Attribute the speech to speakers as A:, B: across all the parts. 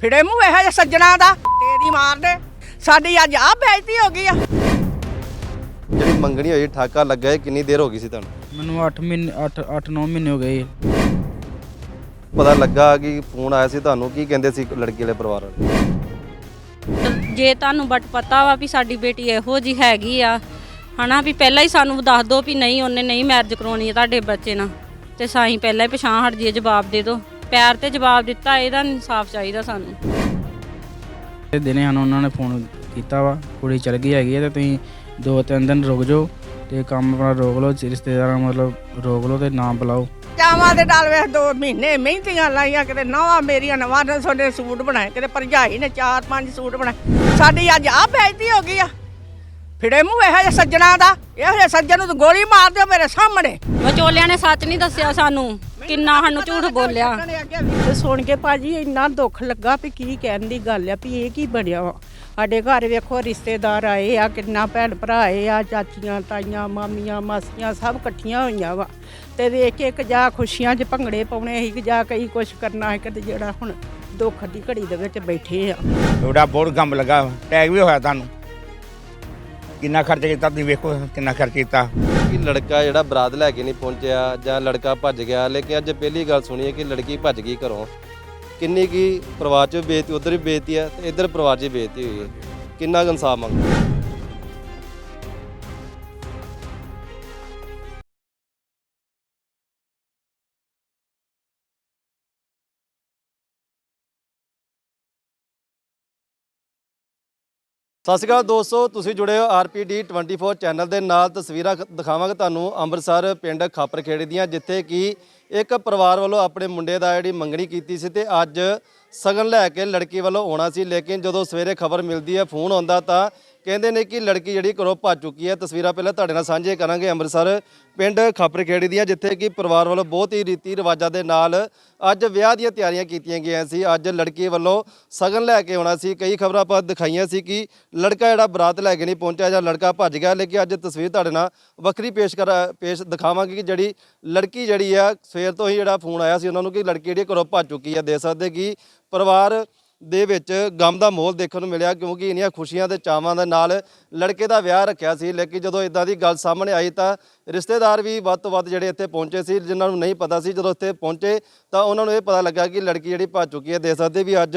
A: ਫਿੜੇ ਮੂੰਹ ਇਹੋ ਜਿਹਾ ਸੱਜਣਾ ਦਾ ਤੇਰੀ ਮਾਰ ਦੇ। ਸਾਡੀ ਅੱਜ ਆਹ ਬੇਇੱਜ਼ਤੀ ਹੋ ਗਈ ਆ।
B: ਜਿਹੜੀ ਮੰਗਣੀ ਹੋਈ ਠਾਕਾ ਲੱਗਾ ਇਹ ਕਿੰਨੀ ਦੇਰ ਹੋ ਗਈ ਸੀ ਤੁਹਾਨੂੰ?
C: ਮੈਨੂੰ 8 ਮਹੀਨੇ 8 8 9 ਮਹੀਨੇ ਹੋ ਗਏ
B: ਪਤਾ ਲੱਗਾ ਕਿ ਫੋਨ ਆਇਆ ਸੀ ਤੁਹਾਨੂੰ ਕੀ ਕਹਿੰਦੇ ਸੀ ਲੜਕੀ ਵਾਲੇ ਪਰਿਵਾਰ ਵਾਲੇ?
D: ਜੇ ਤੁਹਾਨੂੰ ਬਟ ਪਤਾ ਵਾ ਵੀ ਸਾਡੀ ਬੇਟੀ ਇਹੋ ਜੀ ਹੈਗੀ ਆ ਹਨਾ ਵੀ ਪਹਿਲਾਂ ਹੀ ਸਾਨੂੰ ਦੱਸ ਦਿਓ ਵੀ ਨਹੀਂ ਉਹਨੇ ਨਹੀਂ ਮੈਰਿਜ ਕਰਾਉਣੀ ਹੈ ਤੁਹਾਡੇ ਬੱਚੇ ਨਾਲ। ਤੇ ਸਾਈਂ ਪਹਿਲਾਂ ਹੀ ਪਛਾਣ ਹਟ ਜੀਏ ਜਵਾਬ ਦੇ ਦਿਓ ਪਿਆਰ ਤੇ ਜਵਾਬ ਦਿੱਤਾ ਇਹਦਾ ਇਨਸਾਫ ਚਾਹੀਦਾ ਸਾਨੂੰ।
C: ਤੇ ਦਿਨੇ ਹਨ ਉਹਨਾਂ ਨੇ ਫੋਨ ਕੀਤਾ ਵਾ ਕੁੜੀ ਚਲ ਗਈ ਹੈਗੀ ਹੈ ਤੇ ਤੁਸੀਂ ਦੋ ਤਿੰਨ ਦਿਨ ਰੁਕ ਜਾਓ ਤੇ ਕੰਮ ਆਪਣਾ ਰੋਕ ਲਓ ਰਿਸ਼ਤੇਦਾਰਾਂ ਮਤਲਬ ਰੋਕ ਲਓ ਤੇ ਨਾਮ ਬੁਲਾਓ।
A: ਚਾਵਾਂ ਦੇ ਨਾਲ ਵੇਖ ਦੋ ਮਹੀਨੇ ਮਹਿੰਦੀਆਂ ਲਾਈਆਂ ਕਿਤੇ ਨਵਾਂ ਮੇਰੀਆਂ ਨਵਾਂ ਸੋਨੇ ਸੂਟ ਬਣਾਏ ਕਿਤੇ ਭਰਜਾਈ ਨੇ ਚਾਰ ਪੰਜ ਸੂਟ ਬਣਾਏ। ਸਾਡੀ ਅੱਜ ਆਹ ਬੇਇੱਜ਼ਤੀ ਹੋ ਗਈ ਆ। ਫਿੜੇ ਮੂੰਹ ਇਹੋ ਜਿਹਾ ਸੱਜਣਾ ਦਾ ਇਹੋ ਜਿਹੇ ਸੱਜਣ ਨੂੰ ਤਾਂ ਗੋਲੀ ਮਾਰ ਦਿਓ ਮੇਰੇ ਸਾਹਮਣੇ।
D: ਵਿਚੋਲਿਆਂ ਨੇ ਸੱਚ ਨਹੀਂ ਦੱਸਿਆ ਸਾਨੂੰ। ਕਿੰਨਾ ਸਾਨੂੰ ਝੂਠ ਬੋਲਿਆ।
E: ਤੇ ਸੁਣ ਕੇ ਭਾਜੀ ਇੰਨਾ ਦੁੱਖ ਲੱਗਾ ਵੀ ਕੀ ਕਹਿਣ ਦੀ ਗੱਲ ਆ ਵੀ ਇਹ ਕੀ ਬਣਿਆ ਵਾ। ਸਾਡੇ ਘਰ ਵੇਖੋ ਰਿਸ਼ਤੇਦਾਰ ਆਏ ਆ ਕਿੰਨਾ ਭੈਣ ਭਰਾ ਆਏ ਆ ਚਾਚੀਆਂ ਤਾਈਆਂ ਮਾਮੀਆਂ ਮਾਸੀਆਂ ਸਭ ਇਕੱਠੀਆਂ ਹੋਈਆਂ ਵਾ। ਤੇ ਵੇਖ ਕੇ ਇੱਕ ਜਾ ਖੁਸ਼ੀਆਂ 'ਚ ਭੰਗੜੇ ਪਾਉਣੇ ਸੀ ਕਿ ਜਾ ਕਈ ਕੁਛ ਕਰਨਾ ਹੈ ਕਿ ਜਿਹੜਾ ਹੁਣ ਦੁੱਖ ਦੀ ਘੜੀ ਦੇ ਵਿੱਚ ਬੈਠੇ ਆ।
F: ਤੁਹਾਡਾ ਬਹੁਤ ਕੰਮ ਲੱਗਾ। ਟੈਗ ਵੀ ਹੋਇਆ ਤੁਹਾਨੂੰ। ਕਿੰਨਾ ਖਰਚ ਕੀਤਾ? ਤੁਸੀਂ ਵੇਖੋ ਕਿੰਨਾ ਖਰਚ ਕੀਤਾ।
B: ਕਿ ਲੜਕਾ ਜਿਹੜਾ ਬਰਾਤ ਲੈ ਕੇ ਨਹੀਂ ਪਹੁੰਚਿਆ ਜਾਂ ਲੜਕਾ ਭੱਜ ਗਿਆ, ਲੇਕਿਨ ਅੱਜ ਪਹਿਲੀ ਗੱਲ ਸੁਣੀ ਹੈ ਕਿ ਲੜਕੀ ਭੱਜ ਗਈ ਘਰੋਂ। ਕਿੰਨੀ ਕੀ ਪਰਿਵਾਰ 'ਚ ਬੇਇੱਜ਼ਤੀ, ਉਧਰ ਵੀ ਬੇਇੱਜ਼ਤੀ ਹੈ ਤੇ ਇੱਧਰ ਪਰਿਵਾਰ 'ਚ ਵੀ ਬੇਇੱਜ਼ਤੀ ਹੋਈ ਹੈ। ਕਿੰਨਾ ਕੁ ਇਨਸਾਫ ਮੰਗਦੇ ਸਤਿ ਸ਼੍ਰੀ ਅਕਾਲ ਦੋਸਤੋ, ਤੁਸੀਂ ਜੁੜੇ ਹੋ ਆਰਪੀਡੀ 24 ਚੈਨਲ ਦੇ ਨਾਲ ਤਸਵੀਰਾਂ ਖ- ਦਿਖਾਵਾਂਗੇ ਤੁਹਾਨੂੰ ਅੰਮ੍ਰਿਤਸਰ ਪਿੰਡ ਖਾਪਰਖੇੜੇ ਦੀਆਂ, ਜਿੱਥੇ ਕਿ ਇੱਕ ਪਰਿਵਾਰ ਵੱਲੋਂ ਆਪਣੇ ਮੁੰਡੇ ਦਾ ਜਿਹੜੀ ਮੰਗਣੀ ਕੀਤੀ ਸੀ ਤੇ ਅੱਜ ਸਗਨ ਲੈ ਕੇ ਲੜਕੀ ਵੱਲੋਂ ਆਉਣਾ ਸੀ, ਲੇਕਿਨ ਜਦੋਂ ਸਵੇਰੇ ਖਬਰ ਮਿਲਦੀ ਹੈ, ਫੋਨ ਆਉਂਦਾ ਤਾਂ ਕਹਿੰਦੇ ਨੇ ਕਿ ਲੜਕੀ ਜਿਹੜੀ ਘਰੋਂ ਭੱਜ ਚੁੱਕੀ ਹੈ, ਤਸਵੀਰਾਂ ਪਹਿਲਾਂ ਤੁਹਾਡੇ ਨਾਲ ਸਾਂਝੇ ਕਰਾਂਗੇ। ਅੰਮ੍ਰਿਤਸਰ ਪਿੰਡ ਖਾਪਰਖੇੜੀ ਦੀਆਂ, ਜਿੱਥੇ ਕਿ ਪਰਿਵਾਰ ਵੱਲੋਂ ਬਹੁਤ ਹੀ ਰੀਤੀ ਰਿਵਾਜਾਂ ਦੇ ਨਾਲ ਅੱਜ ਵਿਆਹ ਦੀਆਂ ਤਿਆਰੀਆਂ ਕੀਤੀਆਂ ਗਈਆਂ ਸੀ। ਅੱਜ ਲੜਕੀ ਵੱਲੋਂ ਸਗਨ ਲੈ ਕੇ ਆਉਣਾ ਸੀ। ਕਈ ਖਬਰਾਂ ਆਪਾਂ ਦਿਖਾਈਆਂ ਸੀ ਕਿ ਲੜਕਾ ਜਿਹੜਾ ਬਰਾਤ ਲੈ ਕੇ ਨਹੀਂ ਪਹੁੰਚਿਆ ਜਾਂ ਲੜਕਾ ਭੱਜ ਗਿਆ, ਲੇਕਿਨ ਅੱਜ ਤਸਵੀਰ ਤੁਹਾਡੇ ਨਾਲ ਵੱਖਰੀ ਪੇਸ਼ ਕਰ, ਪੇਸ਼ ਦਿਖਾਵਾਂਗੇ ਕਿ ਜਿਹੜੀ ਲੜਕੀ ਜਿਹੜੀ ਆ, ਸਵੇਰ ਤੋਂ ਹੀ ਜਿਹੜਾ ਫੋਨ ਆਇਆ ਸੀ ਉਹਨਾਂ ਨੂੰ ਕਿ ਲੜਕੀ ਜਿਹੜੀ ਘਰੋਂ ਭੱਜ ਚੁੱਕੀ ਆ। ਦੇ ਸਕਦੇ ਕਿ ਪਰਿਵਾਰ ਦੇ ਵਿੱਚ ਗਮ ਦਾ ਮਾਹੌਲ ਦੇਖਣ ਨੂੰ ਮਿਲਿਆ ਕਿਉਂਕਿ ਇੰਨੀਆਂ ਖੁਸ਼ੀਆਂ ਤੇ ਚਾਵਾਂ ਦੇ ਨਾਲ ਲੜਕੇ ਦਾ ਵਿਆਹ ਰੱਖਿਆ ਸੀ। ਲੇਕਿਨ ਜਦੋਂ ਇਦਾਂ ਦੀ ਗੱਲ ਸਾਹਮਣੇ ਆਈ ਤਾਂ ਰਿਸ਼ਤੇਦਾਰ ਵੀ ਵੱਧ ਤੋਂ ਵੱਧ ਜਿਹੜੇ ਇੱਥੇ ਪਹੁੰਚੇ ਸੀ ਜਿਨ੍ਹਾਂ ਨੂੰ ਨਹੀਂ ਪਤਾ ਸੀ ਜਦੋਂ ਇੱਥੇ ਪਹੁੰਚੇ ਤਾਂ ਉਹਨਾਂ ਨੂੰ ਇਹ ਪਤਾ ਲੱਗਾ ਕਿ ਲੜਕੀ ਜਿਹੜੀ ਭੱਜ ਚੁੱਕੀ ਹੈ। ਦੇ ਸਕਦੇ ਵੀ ਅੱਜ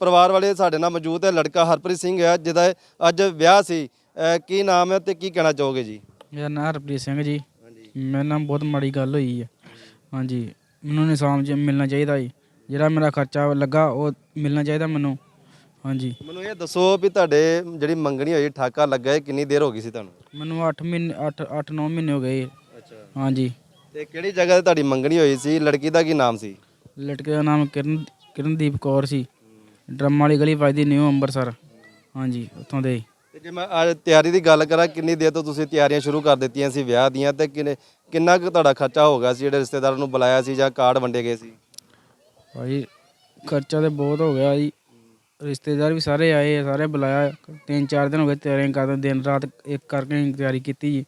B: ਪਰਿਵਾਰ ਵਾਲੇ ਸਾਡੇ ਨਾਲ ਮੌਜੂਦ ਹੈ ਲੜਕਾ ਹਰਪ੍ਰੀਤ ਸਿੰਘ ਹੈ ਜਿਹਦਾ ਅੱਜ ਵਿਆਹ ਸੀ। ਕੀ ਨਾਮ ਹੈ ਤੇ ਕੀ ਕਹਿਣਾ ਚਾਹੋਗੇ ਜੀ?
C: ਮੇਰਾ ਨਾਮ ਹਰਪ੍ਰੀਤ ਸਿੰਘ ਜੀ। ਮੇਰੇ ਨਾਲ ਬਹੁਤ ਮਾੜੀ ਗੱਲ ਹੋਈ ਹੈ। ਹਾਂਜੀ। ਮੈਨੂੰ ਨਿਸਾਮ ਜੀ ਮਿਲਣਾ ਚਾਹੀਦਾ ਜੀ। ਜਿਹੜਾ ਮੇਰਾ ਖਰਚਾ ਲੱਗਾ ਉਹ ਮਿਲਣਾ ਚਾਹੀਦਾ ਮੈਨੂੰ। ਹਾਂਜੀ।
B: ਮੈਨੂੰ ਇਹ ਦੱਸੋ ਵੀ ਤੁਹਾਡੇ ਜਿਹੜੀ ਮੰਗਣੀ ਹੋਈ ਠਾਕਾ ਲੱਗਾ ਇਹ ਕਿੰਨੀ ਦੇਰ ਹੋ ਗਈ ਸੀ ਤੁਹਾਨੂੰ?
C: ਮੈਨੂੰ 8 ਮਹੀਨੇ 8 8 9 ਮਹੀਨੇ ਹੋ ਗਏ
B: ਅੱਛਾ।
C: ਹਾਂਜੀ।
B: ਤੇ ਕਿਹੜੀ ਜਗ੍ਹਾ ਤੇ ਤੁਹਾਡੀ ਮੰਗਣੀ ਹੋਈ ਸੀ? ਲੜਕੀ ਦਾ ਕੀ ਨਾਮ ਸੀ?
C: ਲੜਕੇ ਦਾ ਨਾਮ ਕਿਰਨ ਕਿਰਨਦੀਪ ਕੌਰ ਸੀ। ਡਰਮ ਵਾਲੀ ਗਲੀ ਵੱਜਦੀ ਨਿਊ ਅੰਮ੍ਰਿਤਸਰ ਹਾਂਜੀ ਉੱਥੋਂ ਦੇ।
B: ਤੇ ਜੇ ਮੈਂ ਅੱਜ ਤਿਆਰੀ ਦੀ ਗੱਲ ਕਰਾਂ ਕਿੰਨੀ ਦੇਰ ਤੋਂ ਤੁਸੀਂ ਤਿਆਰੀਆਂ ਸ਼ੁਰੂ ਕਰ ਦਿੱਤੀਆਂ ਸੀ ਵਿਆਹ ਦੀਆਂ ਤੇ ਕਿੰਨੇ ਕਿੰਨਾ ਕੁ ਤੁਹਾਡਾ ਖਰਚਾ ਹੋ ਗਿਆ ਸੀ? ਜਿਹੜੇ ਰਿਸ਼ਤੇਦਾਰਾਂ ਨੂੰ ਬੁਲਾਇਆ ਸੀ ਜਾਂ ਕਾਰਡ ਵੰਡੇ ਗਏ ਸੀ?
C: ਭਾਈ ਖਰਚਾ ਤੇ ਬਹੁਤ ਹੋ ਗਿਆ ਜੀ। ਰਿਸ਼ਤੇਦਾਰ ਵੀ ਸਾਰੇ ਆਏ ਆ, ਸਾਰੇ ਬੁਲਾਇਆ। ਤਿੰਨ ਚਾਰ ਦਿਨ ਹੋ ਗਏ ਤਿਆਰੀਆਂ ਕਰਦੇ ਦਿਨ ਰਾਤ ਇੱਕ ਕਰਕੇ ਤਿਆਰੀ ਕੀਤੀ ਜੀ।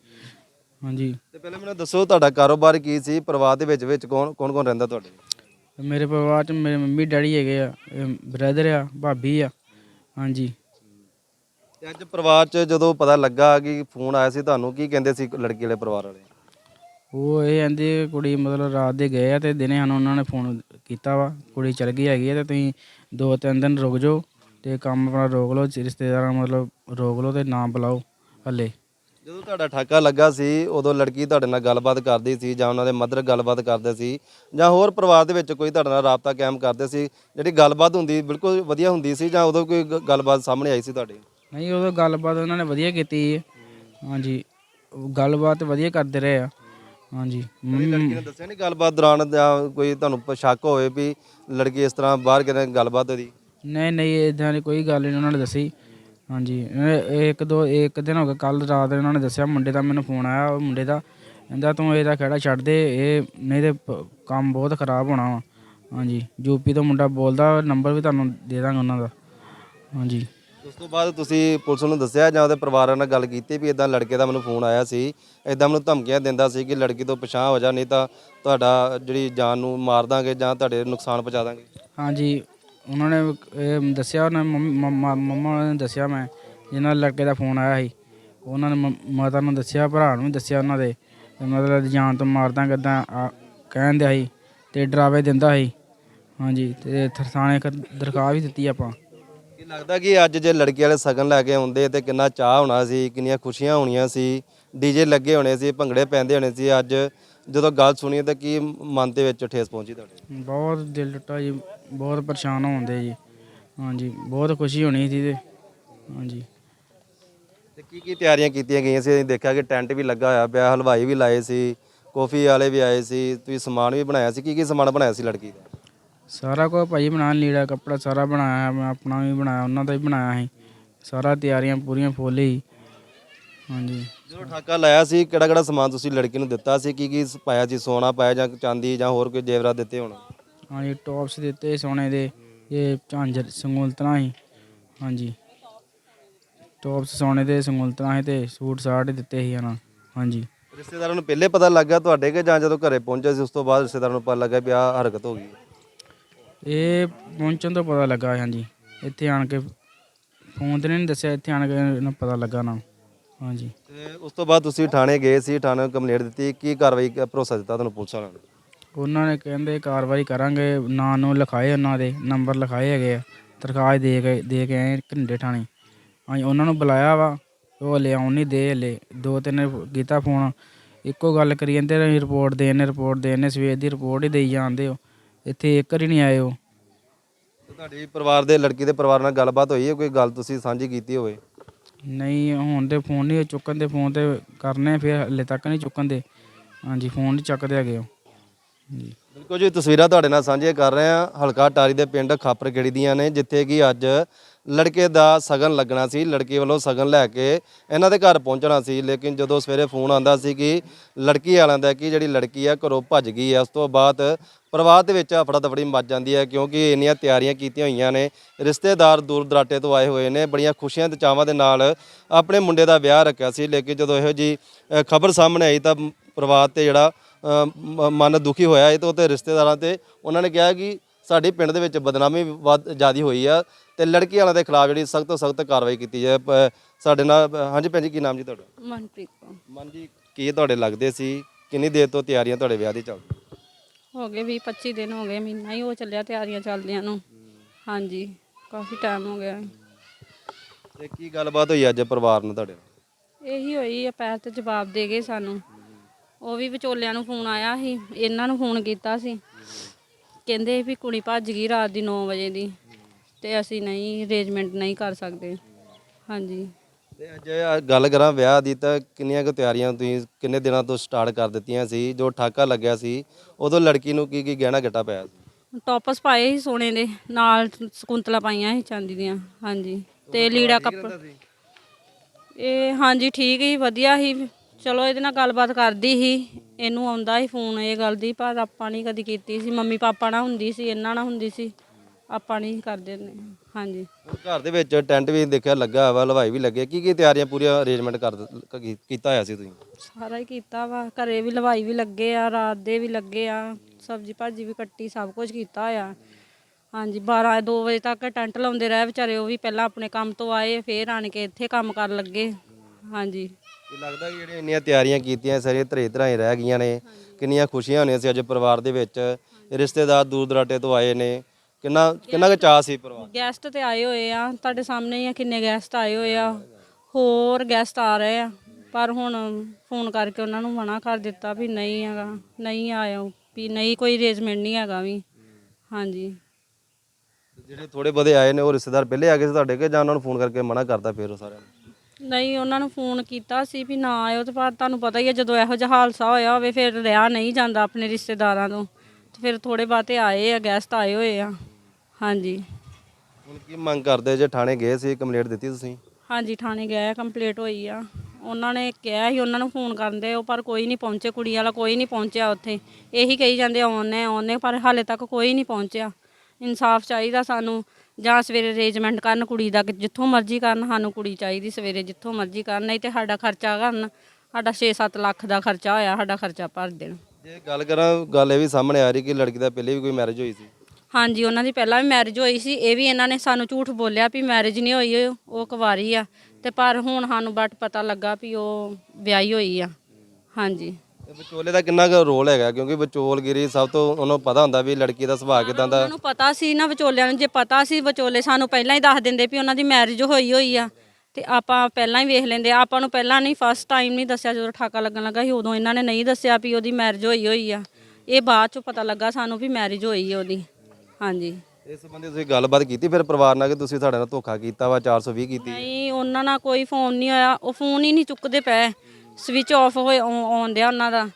C: ਹਾਂਜੀ।
B: ਤੇ ਪਹਿਲਾਂ ਮੈਨੂੰ ਦੱਸੋ ਤੁਹਾਡਾ ਕਾਰੋਬਾਰ ਕੀ ਸੀ? ਪਰਿਵਾਰ ਦੇ ਵਿੱਚ ਵਿੱਚ ਕੌਣ ਕੌਣ ਕੌਣ ਰਹਿੰਦਾ ਤੁਹਾਡੇ?
C: ਮੇਰੇ ਪਰਿਵਾਰ ਚ ਮੇਰੇ ਮੰਮੀ ਡੈਡੀ ਹੈਗੇ ਆ ਬ੍ਰਦਰ ਆ ਭਾਬੀ ਆ। ਹਾਂਜੀ।
B: ਤੇ ਅੱਜ ਪਰਿਵਾਰ 'ਚ ਜਦੋਂ ਪਤਾ ਲੱਗਾ ਕਿ ਫੋਨ ਆਇਆ ਸੀ ਤੁਹਾਨੂੰ ਕੀ ਕਹਿੰਦੇ ਸੀ ਲੜਕੀ ਵਾਲੇ ਪਰਿਵਾਰ ਵਾਲੇ?
C: ਉਹ ਇਹ ਕਹਿੰਦੇ ਕੁੜੀ ਮਤਲਬ ਰਾਤ ਦੇ ਗਏ ਆ ਤੇ ਦਿਨੇ ਹਨ ਉਹਨਾਂ ਨੇ ਫੋਨ ਕੀਤਾ ਵਾ ਕੁੜੀ ਚਲ ਗਈ ਹੈਗੀ ਆ ਤੇ ਤੁਸੀਂ ਦੋ ਤਿੰਨ ਦਿਨ ਰੁਕ ਜਾਓ ਤੇ ਕੰਮ ਆਪਣਾ ਰੋਕ ਲਓ ਰਿਸ਼ਤੇਦਾਰਾਂ ਮਤਲਬ ਰੋਕ ਲਓ ਤੇ ਨਾਮ ਬੁਲਾਓ ਹੱਲੇ।
B: ਜਦੋਂ ਤੁਹਾਡਾ ਠਾਕਾ ਲੱਗਾ ਸੀ ਉਦੋਂ ਲੜਕੀ ਤੁਹਾਡੇ ਨਾਲ ਗੱਲਬਾਤ ਕਰਦੀ ਸੀ ਜਾਂ ਉਹਨਾਂ ਦੇ ਮਦਰ ਗੱਲਬਾਤ ਕਰਦੇ ਸੀ ਜਾਂ ਹੋਰ ਪਰਿਵਾਰ ਦੇ ਵਿੱਚ ਕੋਈ ਤੁਹਾਡੇ ਨਾਲ ਰਾਬਤਾ ਕਾਇਮ ਕਰਦੇ ਸੀ ਜਿਹੜੀ ਗੱਲਬਾਤ ਹੁੰਦੀ ਬਿਲਕੁਲ ਵਧੀਆ ਹੁੰਦੀ ਸੀ ਜਾਂ ਉਦੋਂ ਕੋਈ ਗ- ਗੱਲਬਾਤ ਸਾਹਮਣੇ ਆਈ ਸੀ ਤੁਹਾਡੇ?
C: ਨਹੀਂ ਉਦੋਂ ਗੱਲਬਾਤ ਉਹਨਾਂ ਨੇ ਵਧੀਆ ਕੀਤੀ ਹੈ ਹਾਂਜੀ ਉਹ ਗੱਲਬਾਤ ਵਧੀਆ ਕਰਦੇ ਰਹੇ ਆ। ਹਾਂਜੀ।
B: ਕੋਈ ਲੜਕੀ ਨੇ ਦੱਸਿਆ ਨਹੀਂ ਗੱਲਬਾਤ ਦੌਰਾਨ ਜਾਂ ਕੋਈ ਤੁਹਾਨੂੰ ਪ- ਸ਼ੱਕ ਹੋਵੇ ਵੀ ਲੜਕੀ ਇਸ ਤਰ੍ਹਾਂ ਬਾਹਰ ਕਿਤੇ ਗੱਲਬਾਤ ਉਹਦੀ
C: ਨਹੀਂ ਨਹੀਂ ਇਦਾਂ ਦੀ ਕੋਈ ਗੱਲ ਨਹੀਂ ਉਹਨਾਂ ਨੇ ਦੱਸੀ। ਹਾਂਜੀ। ਇਹ- ਇੱਕ ਦੋ ਇੱਕ ਦਿਨ ਹੋ ਗਿਆ ਕੱਲ ਰਾਤ ਉਹਨਾਂ ਨੇ ਦੱਸਿਆ ਮੁੰਡੇ ਦਾ ਮੈਨੂੰ ਫੋਨ ਆਇਆ ਉਹ ਮੁੰਡੇ ਦਾ। ਕਹਿੰਦਾ ਤੂੰ ਇਹਦਾ ਖੜਾ ਛੱਡ ਦੇ ਇਹ ਨਹੀਂ ਤੇ ਪ- ਕੰਮ ਬਹੁਤ ਖਰਾਬ ਹੋਣਾ ਵਾ। ਹਾਂਜੀ। ਯੂਪੀ ਤੋਂ ਮੁੰਡਾ ਬੋਲਦਾ ਨੰਬਰ ਵੀ ਤੁਹਾਨੂੰ ਦੇ ਦਾਂਗਾ ਉਹਨਾਂ ਦਾ। ਹਾਂਜੀ।
B: ਉਸ ਤੋਂ ਬਾਅਦ ਤੁਸੀਂ ਪੁਲਿਸ ਨੂੰ ਦੱਸਿਆ ਜਾਂ ਉਹਦੇ ਪਰਿਵਾਰਾਂ ਨਾਲ ਗੱਲ ਕੀਤੀ ਵੀ ਇਦਾਂ ਲੜਕੇ ਦਾ ਮੈਨੂੰ ਫੋਨ ਆਇਆ ਸੀ ਇਦਾਂ ਮੈਨੂੰ ਧਮਕੀਆਂ ਦਿੰਦਾ ਸੀ ਕਿ ਲੜਕੀ ਤੋਂ ਪਛਾਣ ਹੋ ਜਾ, ਨਹੀਂ ਤਾਂ ਤੁਹਾਡਾ ਜਿਹੜੀ ਜਾਨ ਨੂੰ ਮਾਰ ਦਾਂਗੇ ਜਾਂ ਤੁਹਾਡੇ ਨੁਕਸਾਨ ਪਹੁੰਚਾ ਦਾਂਗੇ।
C: ਹਾਂਜੀ, ਉਹਨਾਂ ਨੇ ਇਹ ਦੱਸਿਆ, ਉਹਨਾਂ ਮੰਮ- ਮੰਮਾ ਮੰਮਾ ਉਹਨਾਂ ਨੇ ਦੱਸਿਆ ਮੈਂ ਜਿਹਨਾਂ ਲੜਕੇ ਦਾ ਫੋਨ ਆਇਆ ਸੀ। ਉਹਨਾਂ ਨੇ ਮ ਮਾਤਾ ਨੂੰ ਦੱਸਿਆ, ਭਰਾ ਨੂੰ ਵੀ ਦੱਸਿਆ ਉਹਨਾਂ ਦੇ ਤੇ ਮਤਲਬ ਜਾਨ ਤੋਂ ਮਾਰਦਾ ਕਿੱਦਾਂ ਆ- ਕਹਿਣ ਦਿਆ ਸੀ ਤੇ ਡਰਾਵੇ ਦਿੰਦਾ ਸੀ। ਹਾਂਜੀ, ਤੇ ਥਾਣੇ ਕ ਦਰਖਾਸਤ ਵੀ ਦਿੱਤੀ ਆਪਾਂ।
B: ਲੱਗਦਾ ਕਿ ਅੱਜ ਜੇ ਲੜਕੀ ਵਾਲੇ ਸਗਨ ਲੈ ਕੇ ਆਉਂਦੇ ਤੇ ਕਿੰਨਾ ਚਾਹ ਹੋਣਾ ਸੀ ਕਿੰਨੀਆਂ ਖੁਸ਼ੀਆਂ ਹੋਣੀਆਂ ਸੀ ਡੀਜੇ ਲੱਗੇ ਹੋਣੇ ਸੀ ਭੰਗੜੇ ਪੈਂਦੇ ਹੋਣੇ ਸੀ ਅੱਜ ਜਦੋਂ ਗੱਲ ਸੁਣੀ ਤਾਂ ਕੀ ਮਨ ਦੇ ਵਿੱਚ ਠੇਸ ਪਹੁੰਚੀ ਤੁਹਾਡੇ?
C: ਬਹੁਤ ਦਿਲ ਟੁੱਟਾ ਜੀ ਬਹੁਤ ਪਰੇਸ਼ਾਨ ਹੋਉਂਦੇ ਜੀ। ਹਾਂਜੀ ਬਹੁਤ ਖੁਸ਼ੀ ਹੋਣੀ ਸੀ ਤੇ ਹਾਂਜੀ।
B: ਤੇ ਕੀ ਕੀ ਤਿਆਰੀਆਂ ਕੀਤੀਆਂ ਗਈਆਂ ਸੀ? ਅਸੀਂ ਦੇਖਿਆ ਕਿ ਟੈਂਟ ਵੀ ਲੱਗਾ ਹੋਇਆ ਪਿਆ ਹਲਵਾਈ ਵੀ ਲਾਏ ਸੀ ਕੌਫੀ ਵਾਲੇ ਵੀ ਆਏ ਸੀ ਤੁਸੀਂ ਸਮਾਨ ਵੀ ਬਣਾਇਆ ਸੀ? ਕੀ ਕੀ ਸਮਾਨ ਬਣਾਇਆ ਸੀ ਲੜਕੀ ਦਾ?
C: ਸਾਰਾ ਕੁਝ ਭਾਜੀ ਬਣਾ ਲੀੜਾ ਕੱਪੜਾ ਸਾਰਾ ਬਣਾਇਆ ਮੈਂ ਆਪਣਾ ਵੀ ਬਣਾਇਆ ਉਹਨਾਂ ਦਾ ਵੀ ਬਣਾਇਆ ਸੀ। ਸਾਰਾ ਤਿਆਰੀਆਂ ਪੂਰੀਆਂ ਫੁੱਲ ਹੀ। ਹਾਂਜੀ।
B: ਜਦੋਂ ਠਾਕਾ ਲਾਇਆ ਸੀ ਕਿਹੜਾ ਕਿਹੜਾ ਸਮਾਨ ਤੁਸੀਂ ਲੜਕੀ ਨੂੰ ਦਿੱਤਾ ਸੀ? ਕੀ ਕੀ ਪਾਇਆ ਸੀ? ਸੋਨਾ ਪਾਇਆ ਜਾਂ ਚਾਂਦੀ ਜਾਂ ਹੋਰ ਕੋਈ ਜੇਵਰਾਤ ਦਿੱਤੇ ਹੋਣ?
C: ਹਾਂਜੀ ਟੌਪਸ ਦਿੱਤੇ ਸੋਨੇ ਦੇ। ਇਹ ਝਾਂਜਰ ਸੰਗੁਲਤਰਾ ਹੀ ਹਾਂਜੀ। ਟੌਪਸ ਸੋਨੇ ਦੇ ਸੰਗੁਲਤਰਾ ਸੀ ਤੇ ਸੂਟ ਸਾਟ ਦਿੱਤੇ ਸੀ ਇਹਨਾਂ ਹਾਂਜੀ।
B: ਰਿਸ਼ਤੇਦਾਰਾਂ ਨੂੰ ਪਹਿਲੇ ਪਤਾ ਲੱਗਾ ਤੁਹਾਡੇ ਕਿ ਜਾਂ ਜਦੋਂ ਘਰੇ ਪਹੁੰਚੇ ਸੀ ਉਸ ਤੋਂ ਬਾਅਦ ਰਿਸ਼ਤੇਦਾਰਾਂ ਨੂੰ ਪਤਾ ਲੱਗਾ ਵੀ ਆਹ ਹਰਕਤ ਹੋ ਗਈ।
C: ਇਹ ਪਹੁੰਚਣ ਤੋਂ ਪਤਾ ਲੱਗਾ ਹਾਂਜੀ। ਇੱਥੇ ਆਣ ਕੇ ਫੋਨ ਤੇ ਨਹੀਂ ਦੱਸਿਆ ਇੱਥੇ ਆਣ ਕੇ ਇਹਨਾਂ ਪਤਾ ਲੱਗਾ ਨਾ। ਹਾਂਜੀ।
B: ਤੇ ਉਸ ਤੋਂ ਬਾਅਦ ਤੁਸੀਂ ਥਾਣੇ ਗਏ ਸੀ ਥਾਣੇ ਕੰਪਲੇਂਟ ਦਿੱਤੀ ਕੀ ਕਾਰਵਾਈ ਭਰੋਸਾ ਦਿੱਤਾ ਤੁਹਾਨੂੰ ਪੁਲਿਸ ਵਾਲਿਆਂ ਨੇ?
C: ਉਹਨਾਂ ਨੇ ਕਹਿੰਦੇ ਕਾਰਵਾਈ ਕਰਾਂਗੇ ਨਾਂ ਨੂੰ ਲਿਖਾਏ ਉਹਨਾਂ ਦੇ ਨੰਬਰ ਲਿਖਾਏ ਹੈਗੇ ਆ ਦਰਖਾਸਤ ਦੇ ਕੇ ਦੇ ਕੇ ਆਏ ਘੰਟੇ ਥਾਣੇ। ਹਾਂਜੀ ਉਹਨਾਂ ਨੂੰ ਬੁਲਾਇਆ ਵਾ ਉਹ ਲਿਆਉਣ ਨਹੀਂ ਦੇ ਹਲੇ ਦੋ ਤਿੰਨ ਕੀਤਾ ਫੋਨ। ਇੱਕੋ ਗੱਲ ਕਰੀ ਜਾਂਦੇ ਰਿਪੋਰਟ ਦੇਣੇ ਰਿਪੋਰਟ ਦੇਣੇ ਸਵੇਰ ਦੀ ਰਿਪੋਰਟ ਹੀ ਦੇਈ ਜਾਂਦੇ ਹੋ। ਇੱਥੇ ਇੱਕ ਵਾਰੀ ਨਹੀਂ ਆਏ ਉਹ
B: ਤੁਹਾਡੀ ਪਰਿਵਾਰ ਦੇ ਲੜਕੀ ਦੇ ਪਰਿਵਾਰ ਨਾਲ ਗੱਲਬਾਤ ਹੋਈ ਹੈ? ਕੋਈ ਗੱਲ ਤੁਸੀਂ ਸਾਂਝੀ ਕੀਤੀ ਹੋਵੇ?
C: ਨਹੀਂ ਹੁਣ ਤੇ ਫੋਨ ਨਹੀਂ ਚੁੱਕਣ ਦੇ ਫੋਨ ਤੇ ਕਰਨੇ ਫਿਰ ਹਲੇ ਤੱਕ ਨਹੀਂ ਚੁੱਕਣ ਦੇ। ਹਾਂਜੀ ਫੋਨ ਨਹੀਂ ਚੱਕਦੇ ਹੈਗੇ ਉਹ। ਜੀ
B: ਬਿਲਕੁਲ ਜੀ ਤਸਵੀਰਾਂ ਤੁਹਾਡੇ ਨਾਲ ਸਾਂਝੀਆਂ ਕਰ ਰਹੇ ਹਾਂ। ਹਲਕਾ ਟਾਰੀ ਦੇ ਪਿੰਡ ਖਾਪਰਗੜੀ ਦੀਆਂ ਨੇ ਜਿੱਥੇ ਕਿ ਅੱਜ ਲੜਕੇ ਦਾ ਸਗਨ ਲੱਗਣਾ ਸੀ। ਲੜਕੀ ਵੱਲੋਂ ਸਗਨ ਲੈ ਕੇ ਇਹਨਾਂ ਦੇ ਘਰ ਪਹੁੰਚਣਾ ਸੀ। ਲੇਕਿਨ ਜਦੋਂ ਸਵੇਰੇ ਫੋਨ ਆਂਦਾ ਸੀ ਕਿ ਲੜਕੀ ਵਾਲਿਆਂ ਦਾ ਕਿ ਜਿਹੜੀ ਲੜਕੀ ਆ ਘਰੋਂ ਭੱਜ ਗਈ ਹੈ ਉਸ ਤੋਂ ਬਾਅਦ ਪਰਿਵਾਰ ਦੇ ਵਿੱਚ ਅਫੜਾ ਦਫੜੀ ਮਚ ਜਾਂਦੀ ਹੈ ਕਿਉਂਕਿ ਇੰਨੀਆਂ ਤਿਆਰੀਆਂ ਕੀਤੀਆਂ ਹੋਈਆਂ ਨੇ। ਰਿਸ਼ਤੇਦਾਰ ਦੂਰ ਦਰਾਟੇ ਤੋਂ ਆਏ ਹੋਏ ਨੇ ਬੜੀਆਂ ਖੁਸ਼ੀਆਂ ਤੇ ਚਾਵਾਂ ਦੇ ਨਾਲ ਆਪਣੇ ਮੁੰਡੇ ਦਾ ਵਿਆਹ ਰੱਖਿਆ ਸੀ। ਲੇਕਿਨ ਜਦੋਂ ਇਹੋ ਜੀ ਖਬਰ ਸਾਹਮਣੇ ਆਈ ਤਾਂ ਪਰਿਵਾਰ ਤੇ ਜਿਹੜਾ ਮਨ ਦੁਖੀ ਹੋਇਆ ਇਹ ਤੋਂ ਤੇ ਰਿਸ਼ਤੇਦਾਰਾਂ ਤੇ ਉਹਨਾਂ ਨੇ ਕਿਹਾ ਕਿ ਸਾਡੇ ਪਿੰਡ ਦੇ ਵਿੱਚ ਬਦਨਾਮੀ ਵੱਧ ਜ਼ਿਆਦੀ ਹੋਈ ਆ ਤੇ ਲੜਕੀ ਵਾਲਿਆਂ ਦੇ ਖਿਲਾਫ ਜਿਹੜੀ ਸਖਤ ਤੋਂ ਸਖਤ ਕਾਰਵਾਈ ਕੀਤੀ ਜਾਏ। ਸਾਡੇ ਨਾਲ ਹਾਂਜੀ ਭੈਣ ਜੀ ਕੀ ਨਾਮ ਜੀ ਤੁਹਾਡਾ?
D: ਮਨਪ੍ਰੀਤ
B: ਮਨ ਜੀ ਕੀ ਤੁਹਾਡੇ ਲੱਗਦੇ ਸੀ? ਕਿੰਨੀ ਦੇਰ ਤੋਂ ਤਿਆਰੀਆਂ ਤੁਹਾਡੇ ਵਿਆਹ ਦੀ ਚੱਲਦੀ
D: ਹੋ ਗਏ 20 25 ਦਿਨ ਹੋ ਗਏ ਮਹੀਨਾ ਹੀ ਉਹ ਚੱਲਿਆ ਤਿਆਰੀਆਂ ਚੱਲਦਿਆਂ ਨੂੰ। ਹਾਂਜੀ ਕਾਫੀ ਟਾਈਮ ਹੋ ਗਿਆ।
B: ਤੇ ਕੀ ਗੱਲਬਾਤ ਹੋਈ ਅੱਜ ਪਰਿਵਾਰ ਨੂੰ ਤੁਹਾਡੇ ਨਾਲ?
D: ਇਹੀ ਹੋਈ ਆ ਪੈਰ ਤੇ ਜਵਾਬ ਦੇ ਗਏ ਸਾਨੂੰ। ਉਹ ਵੀ ਵਿਚੋਲਿਆਂ ਨੂੰ ਫੋਨ ਆਇਆ ਸੀ ਇਹਨਾਂ ਨੂੰ ਫੋਨ ਕੀਤਾ ਸੀ। ਕਹਿੰਦੇ ਵੀ ਕੁੜੀ ਭੱਜ ਗਈ ਰਾਤ ਦੀ 9 ਵਜੇ ਦੀ ਤੇ ਅਸੀਂ ਨਹੀਂ ਅਰੇਂਜਮੈਂਟ ਨਹੀਂ ਕਰ ਸਕਦੇ। ਹਾਂਜੀ।
B: ਤੇ ਜੇ ਆ ਗੱਲ ਕਰਾਂ ਵਿਆਹ ਦੀ ਤਾਂ ਕਿੰਨੀਆਂ ਕੁ ਤਿਆਰੀਆਂ ਤੁਸੀਂ ਕਿੰਨੇ ਦਿਨਾਂ ਤੋਂ ਸਟਾਰਟ ਕਰ ਦਿੱਤੀਆਂ ਸੀ ਜੋ ਠਾਕਾ ਲੱਗਿਆ ਸੀ ਉਦੋਂ ਲੜਕੀ ਨੂੰ ਕੀ ਕੀ ਗਹਿਣਾ ਗੱਟਾ ਪਿਆ ਸੀ?
D: ਟੌਪਸ ਪਾਏ ਸੀ ਸੋਨੇ ਦੇ ਨਾਲ ਸਕੁੰਤਲਾ ਪਾਈਆਂ ਸੀ ਚਾਂਦੀ ਦੀਆਂ ਹਾਂਜੀ। ਤੇ ਲੀੜਾ ਕੱਪੜਾ ਇਹ ਹਾਂਜੀ ਠੀਕ ਹੀ ਵਧੀਆ ਹੀ ਚਲੋ ਇਹਦੇ ਨਾਲ ਗੱਲਬਾਤ ਕਰਦੀ ਸੀ ਇਹਨੂੰ ਆਉਂਦਾ ਸੀ ਫੋਨ ਇਹ ਗੱਲ ਦੀ ਪਰ ਆਪਾਂ ਨਹੀਂ ਕਦੀ ਕੀਤੀ ਸੀ। ਮੰਮੀ ਪਾਪਾ ਨਾਲ ਹੁੰਦੀ ਸੀ ਇਹਨਾਂ ਨਾਲ ਹੁੰਦੀ ਸੀ। ਆਪਾਂ ਨਹੀਂ ਕਰਦੇ ਨੇ। ਹਾਂਜੀ।
B: ਘਰ ਦੇ ਵਿੱਚ ਟੈਂਟ ਵੀ ਦੇਖਿਆ ਲੱਗਾ ਵਾ ਹਲਵਾਈ ਵੀ ਲੱਗੇ। ਕੀ ਕੀ ਤਿਆਰੀਆਂ ਪੂਰੀਆਂ ਅਰੇਂਜਮੈਂਟ ਕਰ ਦਿੱਤ- ਕੀ- ਕੀਤਾ ਹੋਇਆ ਸੀ ਤੁਸੀਂ?
D: ਸਾਰਾ ਹੀ ਕੀਤਾ ਵਾ। ਘਰੇ ਵੀ ਲਵਾਈ ਵੀ ਲੱਗੇ ਆ ਰਾਤ ਦੇ ਵੀ ਲੱਗੇ ਆ। ਸਬਜੀ ਭਾਜੀ ਵੀ ਕੱਟੀ ਸਭ ਕੁਝ ਕੀਤਾ ਆ ਹਾਂਜੀ 12 2 ਵਜੇ ਤੱਕ ਟੈਂਟ ਲਾਉਂਦੇ ਰਹੇ ਵਿਚਾਰੇ। ਉਹ ਵੀ ਪਹਿਲਾਂ ਆਪਣੇ ਕੰਮ ਤੋਂ ਆਏ ਫੇਰ ਆਣ ਕੇ ਇੱਥੇ ਕੰਮ ਕਰਨ ਲੱਗੇ। ਹਾਂਜੀ।
B: ਇਹ ਲੱਗਦਾ ਕਿ ਜਿਹੜੀਆਂ ਇੰਨੀਆਂ ਤਿਆਰੀਆਂ ਕੀਤੀਆਂ ਸਾਰੀਆਂ ਧਰੇ ਧਰਾਏ ਰਹਿ ਗਈਆਂ ਨੇ। ਕਿੰਨੀਆਂ ਖੁਸ਼ੀਆਂ ਹੋਣੀਆਂ ਸੀ ਅੱਜ ਪਰਿਵਾਰ ਦੇ ਵਿੱਚ। ਰਿਸ਼ਤੇਦਾਰ ਦੂਰ ਦਰਾਟੇ ਤੋਂ ਆਏ ਨੇ। ਕਿੰਨਾ ਕਿੰਨਾ ਕੁ ਚਾਅ ਸੀ ਪਰਿਵਾਰ
D: ਗੈਸਟ ਤੇ ਆਏ ਹੋਏ ਆ ਤੁਹਾਡੇ ਸਾਹਮਣੇ ਹੀ ਆ ਕਿੰਨੇ ਗੈਸਟ ਆਏ ਹੋਏ ਆ। ਹੋਰ ਗੈਸਟ ਆ ਰਹੇ ਆ ਪਰ ਹੁਣ ਫੋਨ ਕਰਕੇ ਉਹਨਾਂ ਨੂੰ ਮਨਾ ਕਰ ਦਿੱਤਾ ਵੀ ਨਹੀਂ ਹੈਗਾ ਨਹੀਂ ਆਇਓ ਵੀ ਨਹੀਂ ਕੋਈ ਅਰੇਂਜਮੈਂਟ ਨਹੀਂ ਹੈਗਾ ਵੀ। ਹਾਂਜੀ।
B: ਜਿਹੜੇ ਥੋੜੇ ਬਦੇ ਆਏ ਨੇ ਉਹ ਰਿਸ਼ਤੇਦਾਰ ਪਹਿਲੇ ਆ ਗਏ ਸੀ ਤੁਹਾਡੇ ਕਿ ਜਾਂ ਉਹਨਾਂ ਨੂੰ ਫੋਨ ਕਰਕੇ ਮਨਾ ਕਰਤਾ ਫਿਰ ਉਹ ਸਾਰਿਆਂ ਨੂੰ?
D: ਨਹੀਂ ਉਹਨਾਂ ਨੂੰ ਫੋਨ ਕੀਤਾ ਸੀ ਵੀ ਨਾ ਆਇਓ ਤੇ ਪਰ ਤੁਹਾਨੂੰ ਪਤਾ ਹੀ ਹੈ ਜਦੋਂ ਇਹੋ ਜਿਹਾ ਹਾਦਸਾ ਹੋਇਆ ਹੋਵੇ ਫਿਰ ਰਿਹਾ ਨਹੀਂ ਜਾਂਦਾ ਆਪਣੇ ਰਿਸ਼ਤੇਦਾਰਾਂ ਤੋਂ। ਤੇ ਫਿਰ ਥੋੜੇ ਬਾਤੇ ਆਏ ਆ ਗੈਸਟ ਆਏ ਹੋਏ ਆ। ਹਾਂਜੀ।
B: ਹੁਣ ਕੀ ਮੰਗ ਕਰਦੇ ਜੇ ਥਾਣੇ ਗਏ ਸੀ ਕੰਪਲੇਂਟ ਦਿੱਤੀ ਤੁਸੀਂ?
D: ਹਾਂਜੀ ਥਾਣੇ ਗਏ ਕੰਪਲੀਟ ਹੋਈ ਆ। ਉਹਨਾਂ ਨੇ ਕਿਹਾ ਸੀ ਉਹਨਾਂ ਨੂੰ ਫੋਨ ਕਰਦੇ ਉਹ ਪਰ ਕੋਈ ਨਹੀਂ ਪਹੁੰਚੇ ਕੁੜੀ ਵਾਲਾ ਕੋਈ ਨਹੀਂ ਪਹੁੰਚਿਆ ਉੱਥੇ। ਇਹੀ ਕਹੀ ਜਾਂਦੇ ਆਉਣੇ ਆਉਣੇ ਪਰ ਹਾਲੇ ਤੱਕ ਕੋਈ ਨਹੀਂ ਪਹੁੰਚਿਆ। ਇਨਸਾਫ ਚਾਹੀਦਾ ਸਾਨੂੰ ਜਾਂ ਸਵੇਰੇ ਅਰੇਂਜਮੈਂਟ ਕਰਨ ਕੁੜੀ ਦਾ ਕਿ ਜਿੱਥੋਂ ਮਰਜ਼ੀ ਕਰਨ ਸਾਨੂੰ ਕੁੜੀ ਚਾਹੀਦੀ ਸਵੇਰੇ ਜਿੱਥੋਂ ਮਰਜ਼ੀ ਕਰਨ ਨਹੀਂ ਤੇ ਸਾਡਾ ਖਰਚਾ ਕਰਨ ਸਾਡਾ 6-7 ਲੱਖ ਦਾ ਖਰਚਾ ਹੋਇਆ ਸਾਡਾ ਖਰਚਾ ਭਰ ਦੇਣ।
B: ਜੇ ਗੱਲ ਕਰਾਂ ਗੱਲ ਇਹ ਵੀ ਸਾਹਮਣੇ ਆ ਰਹੀ ਕਿ ਲੜਕੀ ਦਾ ਪਹਿਲੇ ਵੀ ਕੋਈ ਮੈਰਿਜ ਹੋਈ ਸੀ।
D: ਹਾਂਜੀ ਉਹਨਾਂ ਦੀ ਪਹਿਲਾਂ ਵੀ ਮੈਰਿਜ ਹੋਈ ਸੀ ਇਹ ਵੀ ਇਹਨਾਂ ਨੇ ਸਾਨੂੰ ਝੂਠ ਬੋਲਿਆ ਵੀ ਮੈਰਿਜ ਨਹੀਂ ਹੋਈ ਉਹ ਕੁਵਾਰੀ ਆ। ਤੇ ਪਰ ਹੁਣ ਸਾਨੂੰ ਬਟ ਪਤਾ ਲੱਗਾ ਵੀ ਉਹ ਵਿਆਹੀ ਹੋਈ ਆ। ਹਾਂਜੀ।
B: ਤੇ ਵਿਚੋਲੇ ਦਾ ਕਿੰਨਾ ਕੁ ਰੋਲ ਹੈਗਾ? ਕਿਉਂਕਿ ਵਿਚੋਲਗਿਰੀ ਸਭ ਤੋਂ ਉਹਨਾਂ ਪਤਾ ਹੁੰਦਾ ਵੀ ਲੜਕੀ ਦਾ ਸੁਭਾਅ ਕਿਦਾਂ ਦਾ।
D: ਉਹਨਾਂ ਪਤਾ ਸੀ ਨਾ ਵਿਚੋਲਿਆਂ ਨੂੰ ਜੇ ਪਤਾ ਸੀ ਵਿਚੋਲੇ ਸਾਨੂੰ ਪਹਿਲਾਂ ਹੀ ਦੱਸ ਦਿੰਦੇ ਵੀ ਉਹਨਾਂ ਦੀ ਮੈਰਿਜ ਹੋਈ ਹੋਈ ਆ। ਤੇ ਆਪਾਂ ਪਹਿਲਾਂ ਹੀ ਵੇਖ ਲੈਂਦੇ ਆਪਾਂ ਨੂੰ ਪਹਿਲਾਂ ਨਹੀਂ ਫਸਟ ਟਾਈਮ ਨਹੀਂ ਦੱਸਿਆ ਜਦੋਂ ਠਾਕਾ ਲੱਗਣ ਲੱਗਾ ਸੀ ਉਦੋਂ ਇਹਨਾਂ ਨੇ ਨਹੀਂ ਦੱਸਿਆ ਵੀ ਉਹਦੀ ਮੈਰਿਜ ਹੋਈ ਹੋਈ ਆ। ਇਹ ਬਾਅਦ ਚੋਂ ਪਤਾ ਲੱਗਾ ਸਾਨੂੰ ਵੀ ਮੈਰਿਜ ਹੋਈ ਉਹਦੀ। ਹਾਂਜੀ।
B: ਇਸ ਸੰਬੰਧੀ ਤੁਸੀਂ ਗੱਲਬਾਤ ਕੀਤੀ ਫਿਰ ਪਰਿਵਾਰ ਨਾਲ ਕਿ ਤੁਸੀਂ ਸਾਡੇ ਨਾਲ ਧੋਖਾ ਕੀਤਾ ਵਾ 420 ਕੀਤੀ?
D: ਨਹੀਂ ਉਹਨਾਂ ਨਾਲ ਕੋਈ ਫੋਨ ਨਹੀਂ ਆਇਆ ਉਹ ਫੋਨ ਹੀ ਨਹੀਂ ਚੁੱਕਦੇ ਪਏ। ਸਵਿਚ ਆਫ ਹੋਏ ਆਉਣ ਡਿਆ ਉਹਨਾਂ ਦਾ।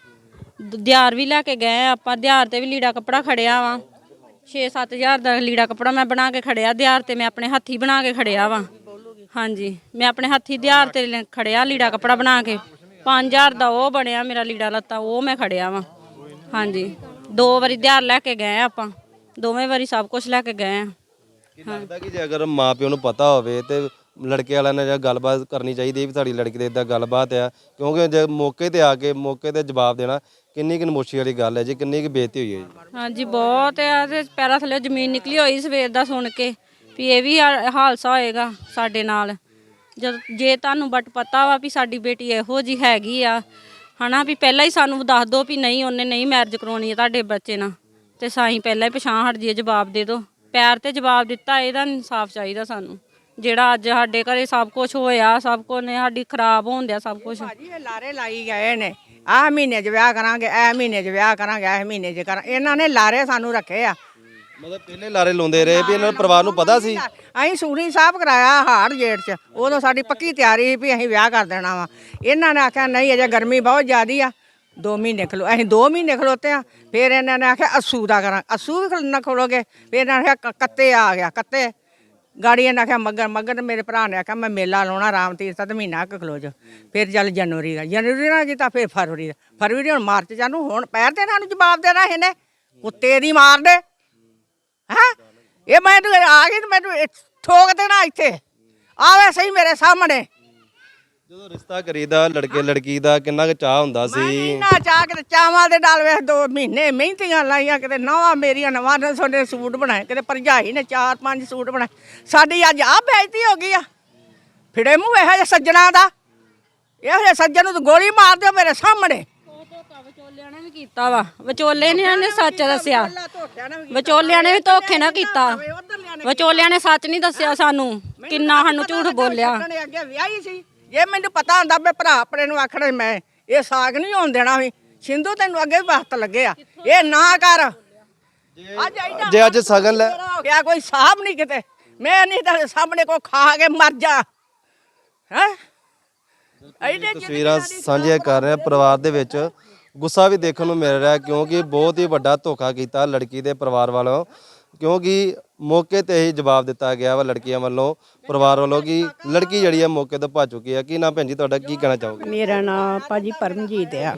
D: ਦਿਹਾਰ ਵੀ ਲੈ ਕੇ ਗਏ ਆਪਾਂ। ਦਿਹਾਰ ਤੇ ਵੀ ਲੀੜਾ ਕੱਪੜਾ ਖੜਿਆ ਵਾ। 6-7000 ਦਾ ਲੀੜਾ ਕੱਪੜਾ ਮੈਂ ਬਣਾ ਕੇ ਖੜਿਆ। ਦਿਹਾਰ ਤੇ ਮੈਂ ਆਪਣੇ ਹੱਥੀ ਬਣਾ ਕੇ ਖੜਿਆ ਵਾ। ਹਾਂਜੀ ਮੈਂ ਆਪਣੇ ਹੱਥੀ ਦਿਹਾਰ ਤੇ ਖੜਿਆ ਲੀੜਾ ਕੱਪੜਾ ਬਣਾ ਕੇ। 5000 ਦਾ ਉਹ ਬਣਿਆ ਮੇਰਾ ਲੀੜਾ ਲੱਤਾ ਉਹ ਮੈਂ ਖੜਿਆ ਵਾ। ਹਾਂਜੀ ਦੋ ਵਾਰੀ ਦਿਹਾਰ ਲੈ ਕੇ ਗਏ ਆਪਾਂ। ਦੋਵੇਂ ਵਾਰੀ ਸਭ ਕੁਝ ਲੈ ਕੇ ਗਏ ਆ।
B: ਕੀ ਲੱਗਦਾ ਕਿ ਜੇ ਅਗਰ ਮਾਪਿਓ ਨੂੰ ਪਤਾ ਹੋਵੇ ਤੇ ਲੜਕੇ ਵਾਲਿਆਂ ਨੇ ਜਾਂ ਗੱਲਬਾਤ ਕਰਨੀ ਚਾਹੀਦੀ ਹੈ ਵੀ ਸਾਡੀ ਲੜਕੀ ਦੇ ਇਦਾਂ ਗੱਲਬਾਤ ਆ ਕਿਉਂਕਿ ਜੇ ਮੌਕੇ ਤੇ ਆ ਕੇ ਮੌਕੇ ਤੇ ਜਵਾਬ ਦੇਣਾ ਕਿੰਨੀ ਕੁ ਨਮੋਸ਼ੀ ਵਾਲੀ ਗੱਲ ਹੈ ਜੀ ਕਿੰਨੀ ਕੁ ਬੇਇੱਜ਼ਤੀ ਹੋਈ ਹੈ ਜੀ।
D: ਹਾਂਜੀ ਬਹੁਤ ਆ ਤੇ ਪੈਰਾਂ ਥੱਲੇ ਜ਼ਮੀਨ ਨਿਕਲੀ ਹੋਈ ਸਵੇਰ ਦਾ ਸੁਣ ਕੇ ਵੀ ਇਹ ਵੀ ਹਾ- ਹਾਦਸਾ ਹੋਏਗਾ ਸਾਡੇ ਨਾਲ। ਜਦ ਜੇ ਤੁਹਾਨੂੰ ਬਟ ਪਤਾ ਵਾ ਵੀ ਸਾਡੀ ਬੇਟੀ ਇਹੋ ਜੀ ਹੈਗੀ ਆ ਹਨਾ ਵੀ ਪਹਿਲਾਂ ਹੀ ਸਾਨੂੰ ਦੱਸ ਦਿਓ ਵੀ ਨਹੀਂ ਉਹਨੇ ਨਹੀਂ ਮੈਰਿਜ ਕਰਾਉਣੀ ਹੈ ਤੁਹਾਡੇ ਬੱਚੇ ਨਾਲ। ਤੇ ਸਾਈਂ ਪਹਿਲਾਂ ਹੀ ਪਛਾਣ ਹਟ ਜੀਏ ਜਵਾਬ ਦੇ ਦਿਓ। ਪੈਰ ਤੇ ਜਵਾਬ ਦਿੱਤਾ ਇਹਦਾ ਇਨਸਾਫ ਚਾਹੀਦਾ ਸਾਨੂੰ। ਜਿਹੜਾ ਅੱਜ ਸਾਡੇ ਘਰੇ ਸਭ ਕੁਝ ਹੋਇਆ ਸਭ ਕੁਝ ਨੇ ਸਾਡੀ ਖਰਾਬ ਹੋਣ ਦਿਆ ਸਭ ਕੁਝ
A: ਭਾਜੀ ਇਹ ਲਾਰੇ ਲਾਈ ਗਏ ਨੇ। ਆਹ ਮਹੀਨੇ 'ਚ ਵਿਆਹ ਕਰਾਂਗੇ ਐ ਮਹੀਨੇ 'ਚ ਵਿਆਹ ਕਰਾਂਗੇ ਐ ਮਹੀਨੇ 'ਚ ਕਰਾਂ ਇਹਨਾਂ ਨੇ ਲਾਰੇ ਸਾਨੂੰ ਰੱਖੇ ਆ।
B: ਮਤਲਬ ਪਹਿਲੇ ਲਾਰੇ ਲਾਉਂਦੇ ਰਹੇ ਵੀ ਇਹਨਾਂ ਦੇ ਪਰਿਵਾਰ ਨੂੰ ਪਤਾ ਸੀ?
A: ਅਸੀਂ ਸੂਰੀ ਸਾਹਿਬ ਕਰਾਇਆ ਹਾਰ ਜੇਠ 'ਚ। ਉਦੋਂ ਸਾਡੀ ਪੱਕੀ ਤਿਆਰੀ ਸੀ ਵੀ ਅਸੀਂ ਵਿਆਹ ਕਰ ਦੇਣਾ ਵਾ। ਇਹਨਾਂ ਨੇ ਆਖਿਆ ਨਹੀਂ ਅਜੇ ਗਰਮੀ ਬਹੁਤ ਜ਼ਿਆਦੀ ਆ। 2 ਮਹੀਨੇ ਖਲੋ, ਅਸੀਂ 2 ਮਹੀਨੇ ਖਲੋਤੇ ਆ, ਫਿਰ ਇਹਨਾਂ ਨੇ ਆਖਿਆ, ਅਸੂ ਦਾ ਕਰਾਂ, ਅਸੂ ਵੀ ਖਲ- ਖਲੋਗੇ, ਫਿਰ ਇਹਨਾਂ ਨੇ ਆਖਿਆ ਕੱਤੇ ਆ ਗਿਆ, ਕੱਤੇ। ਗਾੜੀ ਇਹਨਾਂ ਆਖਿਆ, ਮਗਰ ਮਗਰ ਮੇਰੇ ਭਰਾ ਨੇ ਆਖਿਆ, ਮੈਂ ਮੇਲਾ ਲਾਉਣਾ, ਰਾਮ ਤੀਰਥ ਦਾ ਮਹੀਨਾ ਕੁ ਖਲੋ ਜਾ ਫਿਰ ਚੱਲ ਜਨਵਰੀ ਦਾ, ਜਨਵਰੀ ਨਾਲ ਜਿੱਤਾ ਫਿਰ ਫਰਵਰੀ ਦਾ। ਫਰਵਰੀ ਹੁਣ ਮਾਰਚ ਜਾਨੂੰ ਹੁਣ ਪੈਰ ਦੇ ਇਹਨਾਂ ਨੂੰ ਜਵਾਬ ਦੇਣਾ ਇਹਨੇ, ਕੁੱਤੇ ਦੀ ਮਾਰ ਦੇ। ਹੈਂ? ਇਹ ਮੈਨੂੰ ਆ ਗਈ ਤੇ ਮੈਨੂੰ ਠੋਕ ਦੇਣਾ ਇੱਥੇ। ਆਵੇ ਸਹੀ ਮੇਰੇ ਸਾਹਮਣੇ।
B: ਜਦੋਂ ਰਿਸ਼ਤਾ ਕਰੀਦਾ ਲੜਕੇ ਲੜਕੀ ਦਾ ਕਿੰਨਾ ਕੁ ਚਾਹ ਹੁੰਦਾ ਸੀ?
A: ਇੰਨਾ ਚਾਹ ਕੇ ਚਾਵਾਂ ਦੇ ਨਾਲ ਵੇਖ ਦੋ ਮਹੀਨੇ ਮਿਹਨਤੀਆਂ ਲਾਈਆਂ ਕਿਤੇ ਨਵਾਂ ਮੇਰੀਆਂ ਨਵਾਂ ਨੇ ਸੋਨੇ ਸੂਟ ਬਣਾਏ ਕਿਤੇ ਭਰਜਾਈ ਨੇ ਚਾਰ ਪੰਜ ਸੂਟ ਬਣਾਏ। ਸਾਡੀ ਅੱਜ ਆ ਬੇਇੱਜ਼ਤੀ ਹੋ ਗਈ ਆ। ਫਿੜੇ ਮੂੰਹ ਇਹੋ ਜਿਹੇ ਸੱਜਣਾ ਦਾ। ਇਹੋ ਜਿਹੇ ਸੱਜਣ ਨੂੰ ਤਾਂ ਗੋਲੀ ਮਾਰ ਦਿਓ ਮੇਰੇ ਸਾਹਮਣੇ।
D: ਵਿਚੋਲਿਆਂ ਨੇ ਵੀ ਕੀਤਾ ਵਾ ਵਿਚੋਲੇ ਨੇ ਇਹਨੇ ਸੱਚ ਦੱਸਿਆ। ਵਿਚੋਲਿਆਂ ਨੇ ਵੀ ਧੋਖੇ ਨਾ ਕੀਤਾ। ਵਿਚੋਲਿਆਂ ਨੇ ਸੱਚ ਨਹੀਂ ਦੱਸਿਆ ਸਾਨੂੰ। ਕਿੰਨਾ ਸਾਨੂੰ ਝੂਠ ਬੋਲਿਆ।
A: ਨੇ ਅੱਗੇ ਵਿਆਹੀ ਸੀ। ਜੇ ਮੈਨੂੰ ਪਤਾ ਹੁੰਦਾ ਮੈਂ ਭਰਾ ਆਪਣੇ ਨੂੰ ਆਖਣਾ ਮੈਂ ਇਹ ਸਾਗ ਨਹੀਂ ਹੋਣ ਦੇਣਾ ਵੀ। ਸਿੰਧੂ ਤੈਨੂੰ ਅੱਗੇ ਵੀ ਵਕਤ ਲੱਗਿਆ। ਇਹ ਨਾ ਕਰ। ਅੱਜ ਐਡਾ
B: ਜੇ ਅੱਜ ਸਗਨ ਲੈ
A: ਹੋ ਗਿਆ ਕੋਈ ਸਾਹਬ ਨਹੀਂ ਕਿਤੇ। ਮੈਂ ਨਹੀਂ ਤਾਂ ਸਾਹਮਣੇ ਕੋ ਖਾ ਕੇ ਮਰ ਜਾ। ਹੈ? ਐਡੇ
B: ਤਸਵੀਰਾਂ ਸਾਂਝੀਆਂ ਕਰ ਰਹੇ ਹਾਂ ਪਰਿਵਾਰ ਦੇ ਵਿੱਚ। ਗੁੱਸਾ ਵੀ ਦੇਖਣ ਨੂੰ ਮਿਲ ਰਿਹਾ ਕਿਉਂਕਿ ਬਹੁਤ ਹੀ ਵੱਡਾ ਧੋਖਾ ਕੀਤਾ ਲੜਕੀ ਦੇ ਪਰਿਵਾਰ ਵੱਲੋਂ। ਕਿਉਂਕਿ ਮੌਕੇ ਤੇ ਹੀ ਜਵਾਬ ਦਿੱਤਾ ਗਿਆ ਵਾ ਲੜਕੀਆਂ ਵੱਲੋਂ, ਪਰਿਵਾਰ ਵੱਲੋਂ ਕਿ ਲੜਕੀ ਜਿਹੜੀ ਹੈ ਮੌਕੇ ਤੋਂ ਭੱਜ ਚੁੱਕੀ ਹੈ ਕੀ ਨਾ ਭੈਣ ਜੀ ਤੁਹਾਡਾ? ਕੀ ਕਹਿਣਾ ਚਾਹੋਗੇ?
E: ਮੇਰਾ ਨਾਮ ਭਾਜੀ ਪਰਮਜੀਤ ਆ।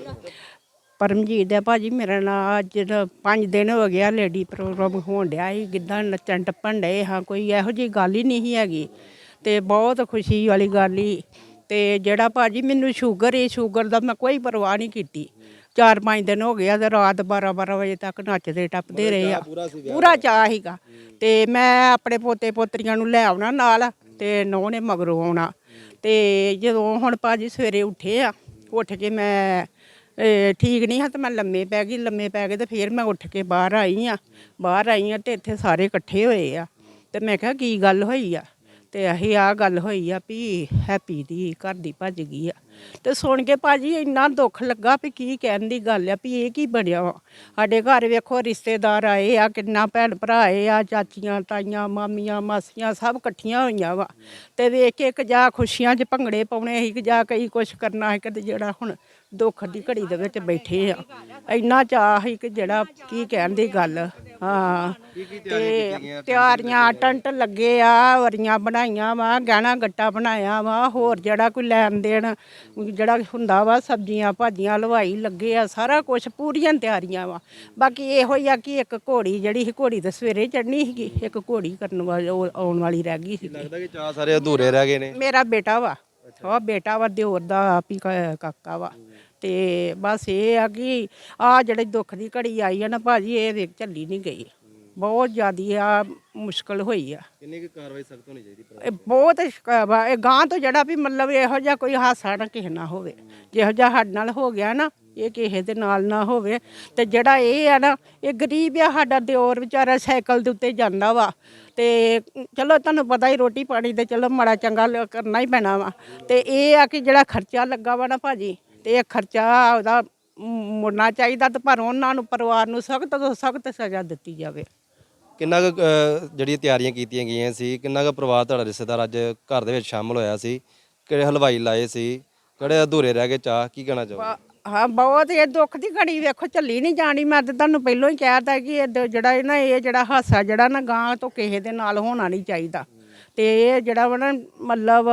E: ਪਰਮਜੀਤ ਆ ਭਾਜੀ, ਮੇਰਾ ਨਾਮ ਅੱਜ ਦਾ 5 ਦਿਨ ਹੋ ਗਿਆ ਲੇਡੀ ਪ੍ਰੋਗਰਾਮ ਹੋਣ ਡਿਆ ਸੀ। ਗਿੱਧਾ ਨੱਚਣ ਟੱਪਣ ਡਏ ਹਾਂ, ਕੋਈ ਇਹੋ ਜਿਹੀ ਗੱਲ ਹੀ ਨਹੀਂ ਹੈਗੀ। ਤੇ ਬਹੁਤ ਖੁਸ਼ੀ ਵਾਲੀ ਗੱਲ ਹੀ। ਤੇ ਜਿਹੜਾ ਭਾਜੀ ਮੈਨੂੰ ਸ਼ੂਗਰ ਏ ਸ਼ੂਗਰ ਦਾ ਮੈਂ ਕੋਈ ਪਰਵਾਹ ਨਹੀਂ ਕੀਤੀ। ਚਾਰ ਪੰਜ ਦਿਨ ਹੋ ਗਿਆ ਤੇ ਰਾਤ 12 12 ਵਜੇ ਤੱਕ ਨੱਚਦੇ ਟੱਪਦੇ ਰਹੇ ਆ। ਪੂਰਾ ਚਾਹ ਸੀਗਾ। ਤੇ ਮੈਂ ਆਪਣੇ ਪੋਤੇ ਪੋਤਰੀਆਂ ਨੂੰ ਲੈ ਆਉਣਾ ਨਾਲ ਤੇ ਨੌ ਨੇ ਮਗਰੋਂ ਆਉਣਾ। ਤੇ ਜਦੋਂ ਹੁਣ ਭਾਜੀ ਸਵੇਰੇ ਉੱਠੇ ਆ ਉੱਠ ਕੇ ਮੈਂ ਠੀਕ ਨਹੀਂ ਹਾਂ ਤੇ ਮੈਂ ਲੰਮੇ ਪੈ ਗਈ ਲੰਮੇ ਪੈ ਕੇ ਤੇ ਫਿਰ ਮੈਂ ਉੱਠ ਕੇ ਬਾਹਰ ਆਈ ਆ। ਬਾਹਰ ਆਈ ਆ ਤੇ ਇੱਥੇ ਸਾਰੇ ਇਕੱਠੇ ਹੋਏ ਆ। ਤੇ ਮੈਂ ਕਿਹਾ ਕੀ ਗੱਲ ਹੋਈ ਆ? ਤੇ ਇਹ ਆ ਗੱਲ ਹੋਈ ਆ ਵੀ ਹੈਪੀ ਦੀ ਘਰ ਦੀ ਭੱਜ ਗਈ ਆ। ਤੇ ਸੁਣ ਕੇ ਭਾਜੀ ਇੰਨਾ ਦੁੱਖ ਲੱਗਾ ਵੀ ਕੀ ਕਹਿਣ ਦੀ ਗੱਲ ਆ ਵੀ ਇਹ ਕੀ ਬਣਿਆ ਵਾ? ਸਾਡੇ ਘਰ ਵੇਖੋ ਰਿਸ਼ਤੇਦਾਰ ਆਏ ਆ ਕਿੰਨਾ ਭੈਣ ਭਰਾ ਆਏ ਆ ਚਾਚੀਆਂ ਤਾਈਆਂ ਮਾਮੀਆਂ ਮਾਸੀਆਂ ਸਭ ਇਕੱਠੀਆਂ ਹੋਈਆਂ ਵਾ। ਤੇ ਵੇਖ ਕੇ ਇੱਕ ਜਾ ਖੁਸ਼ੀਆਂ 'ਚ ਭੰਗੜੇ ਪਾਉਣੇ ਸੀ ਕਿ ਜਾ ਕਈ ਕੁਛ ਕਰਨਾ ਹੈ ਕਿ ਜਿਹੜਾ ਹੁਣ ਦੁੱਖ ਦੀ ਘੜੀ ਦੇ ਵਿੱਚ ਬੈਠੇ ਆ। ਇੰਨਾ ਚਾਹ ਸੀ ਕਿ ਜਿਹੜਾ ਕੀ ਕਹਿਣ ਦੀ ਗੱਲ ਹਾਂ। ਤੇ ਤਿਆਰੀਆਂ ਟੰਟ ਲੱਗੇ ਆ ਵਰੀਆਂ ਬਣਾਈਆਂ ਵਾ ਗਹਿਣਾ ਗੱਟਾ ਬਣਾਇਆ ਵਾ ਹੋਰ ਜਿਹੜਾ ਕੋਈ ਲੈਣ ਦੇਣ ਜਿਹੜਾ ਹੁੰਦਾ ਵਾ ਸਬਜ਼ੀਆਂ ਭਾਜੀਆਂ ਹਲਵਾਈ ਲੱਗੇ ਆ ਸਾਰਾ ਕੁਝ ਪੂਰੀਆਂ ਤਿਆਰੀਆਂ ਵਾ। ਬਾਕੀ ਇਹੋ ਹੀ ਆ ਕਿ ਇੱਕ ਘੋੜੀ ਜਿਹੜੀ ਸੀ ਘੋੜੀ ਤੇ ਸਵੇਰੇ ਚੜਨੀ ਸੀਗੀ ਇੱਕ ਘੋੜੀ ਕਰਨ ਵਾਲੀ ਉਹ ਆਉਣ ਵਾਲੀ ਰਹਿ ਗਈ ਸੀ
B: ਲੱਗਦਾ ਕਿ ਚਾਹ ਸਾਰੇ ਅਧੂਰੇ ਰਹਿ ਗਏ ਨੇ।
E: ਮੇਰਾ ਬੇਟਾ ਵਾ ਉਹ ਬੇਟਾ ਵਾ ਦਿਓਰ ਦਾ ਆਪ ਹੀ ਕਾ- ਕਾਕਾ ਵਾ। ਤੇ ਬਸ ਇਹ ਆ ਕਿ ਆ ਜਿਹੜੇ ਦੁੱਖ ਦੀ ਘੜੀ ਆਈ ਆ ਨਾ ਭਾਜੀ ਇਹ ਦੇਖ ਝੱਲੀ ਨਹੀਂ ਗਈ। ਬਹੁਤ ਜ਼ਿਆਦੀ ਆ ਮੁਸ਼ਕਲ ਹੋਈ ਆ।
B: ਕਿੰਨੀ ਕੁ ਕਾਰਵਾਈ ਸਖਤ ਹੋਣੀ ਚਾਹੀਦੀ
E: ਇਹ ਬਹੁਤ ਸ਼ਿਕਾ- ਵਾ- ਇਹ ਗਾਂ ਤੋਂ ਜਿਹੜਾ ਵੀ ਮਤਲਬ ਇਹੋ ਜਿਹਾ ਕੋਈ ਹਾਸਾ ਨਾ ਕਿਸੇ ਨਾਲ ਹੋਵੇ। ਜਿਹੋ ਜਿਹਾ ਸਾਡੇ ਨਾਲ ਹੋ ਗਿਆ ਨਾ ਇਹ ਕਿਸੇ ਦੇ ਨਾਲ ਨਾ ਹੋਵੇ। ਤੇ ਜਿਹੜਾ ਇਹ ਆ ਨਾ ਇਹ ਗਰੀਬ ਆ ਸਾਡਾ ਦਿਓਰ ਵਿਚਾਰਾ ਸਾਈਕਲ ਦੇ ਉੱਤੇ ਜਾਂਦਾ ਵਾ। ਤੇ ਚਲੋ ਤੁਹਾਨੂੰ ਪਤਾ ਹੀ ਰੋਟੀ ਪਾਣੀ ਤੇ ਚਲੋ ਮਾੜਾ ਚੰਗਾ ਲ- ਕਰਨਾ ਹੀ ਪੈਣਾ ਵਾ। ਤੇ ਇਹ ਆ ਕਿ ਜਿਹੜਾ ਖਰਚਾ ਲੱਗਾ ਵਾ ਨਾ ਭਾਜੀ ਤੇ ਇਹ ਖਰਚਾ ਉਹਦਾ ਮੁੜਨਾ ਚਾਹੀਦਾ ਤੇ ਪਰ ਉਹਨਾਂ ਨੂੰ ਪਰਿਵਾਰ ਨੂੰ ਸਖਤ ਤੋਂ ਸਖਤ ਸਜ਼ਾ ਦਿੱਤੀ ਜਾਵੇ।
B: ਕਿੰਨਾ ਕੁ ਅ, ਜਿਹੜੀ ਤਿਆਰੀਆਂ ਕੀਤੀਆਂ ਗਈਆਂ ਸੀ ਕਿੰਨਾ ਕੁ ਪਰਿਵਾਰ ਤੁਹਾਡਾ ਰਿਸ਼ਤੇਦਾਰ ਅੱਜ ਘਰ ਦੇ ਵਿੱਚ ਸ਼ਾਮਲ ਹੋਇਆ ਸੀ ਕਿਹੜੇ ਹਲਵਾਈ ਲਾਏ ਸੀ ਕਿਹੜੇ ਅਧੂਰੇ ਰਹਿ ਗਏ ਚਾਹ ਕੀ ਕਹਿਣਾ ਚਾਹੋਗੇ?
E: ਹਾਂ ਬਹੁਤ ਇਹ ਦੁੱਖ ਦੀ ਘੜੀ ਵੇਖੋ ਚੱਲੀ ਨਹੀਂ ਜਾਣੀ। ਮੈਂ ਤਾਂ ਤੁਹਾਨੂੰ ਪਹਿਲਾਂ ਹੀ ਕਹਿਤਾ ਕਿ ਇਹ ਦ- ਜਿਹੜਾ ਇਹ ਨਾ ਇਹ ਜਿਹੜਾ ਹਾਸਾ ਜਿਹੜਾ ਨਾ ਗਾਂ ਤੋਂ ਕਿਸੇ ਦੇ ਨਾਲ ਹੋਣਾ ਨਹੀਂ ਚਾਹੀਦਾ। ਤੇ ਇਹ ਜਿਹੜਾ ਵਾ ਨਾ ਮਤਲਬ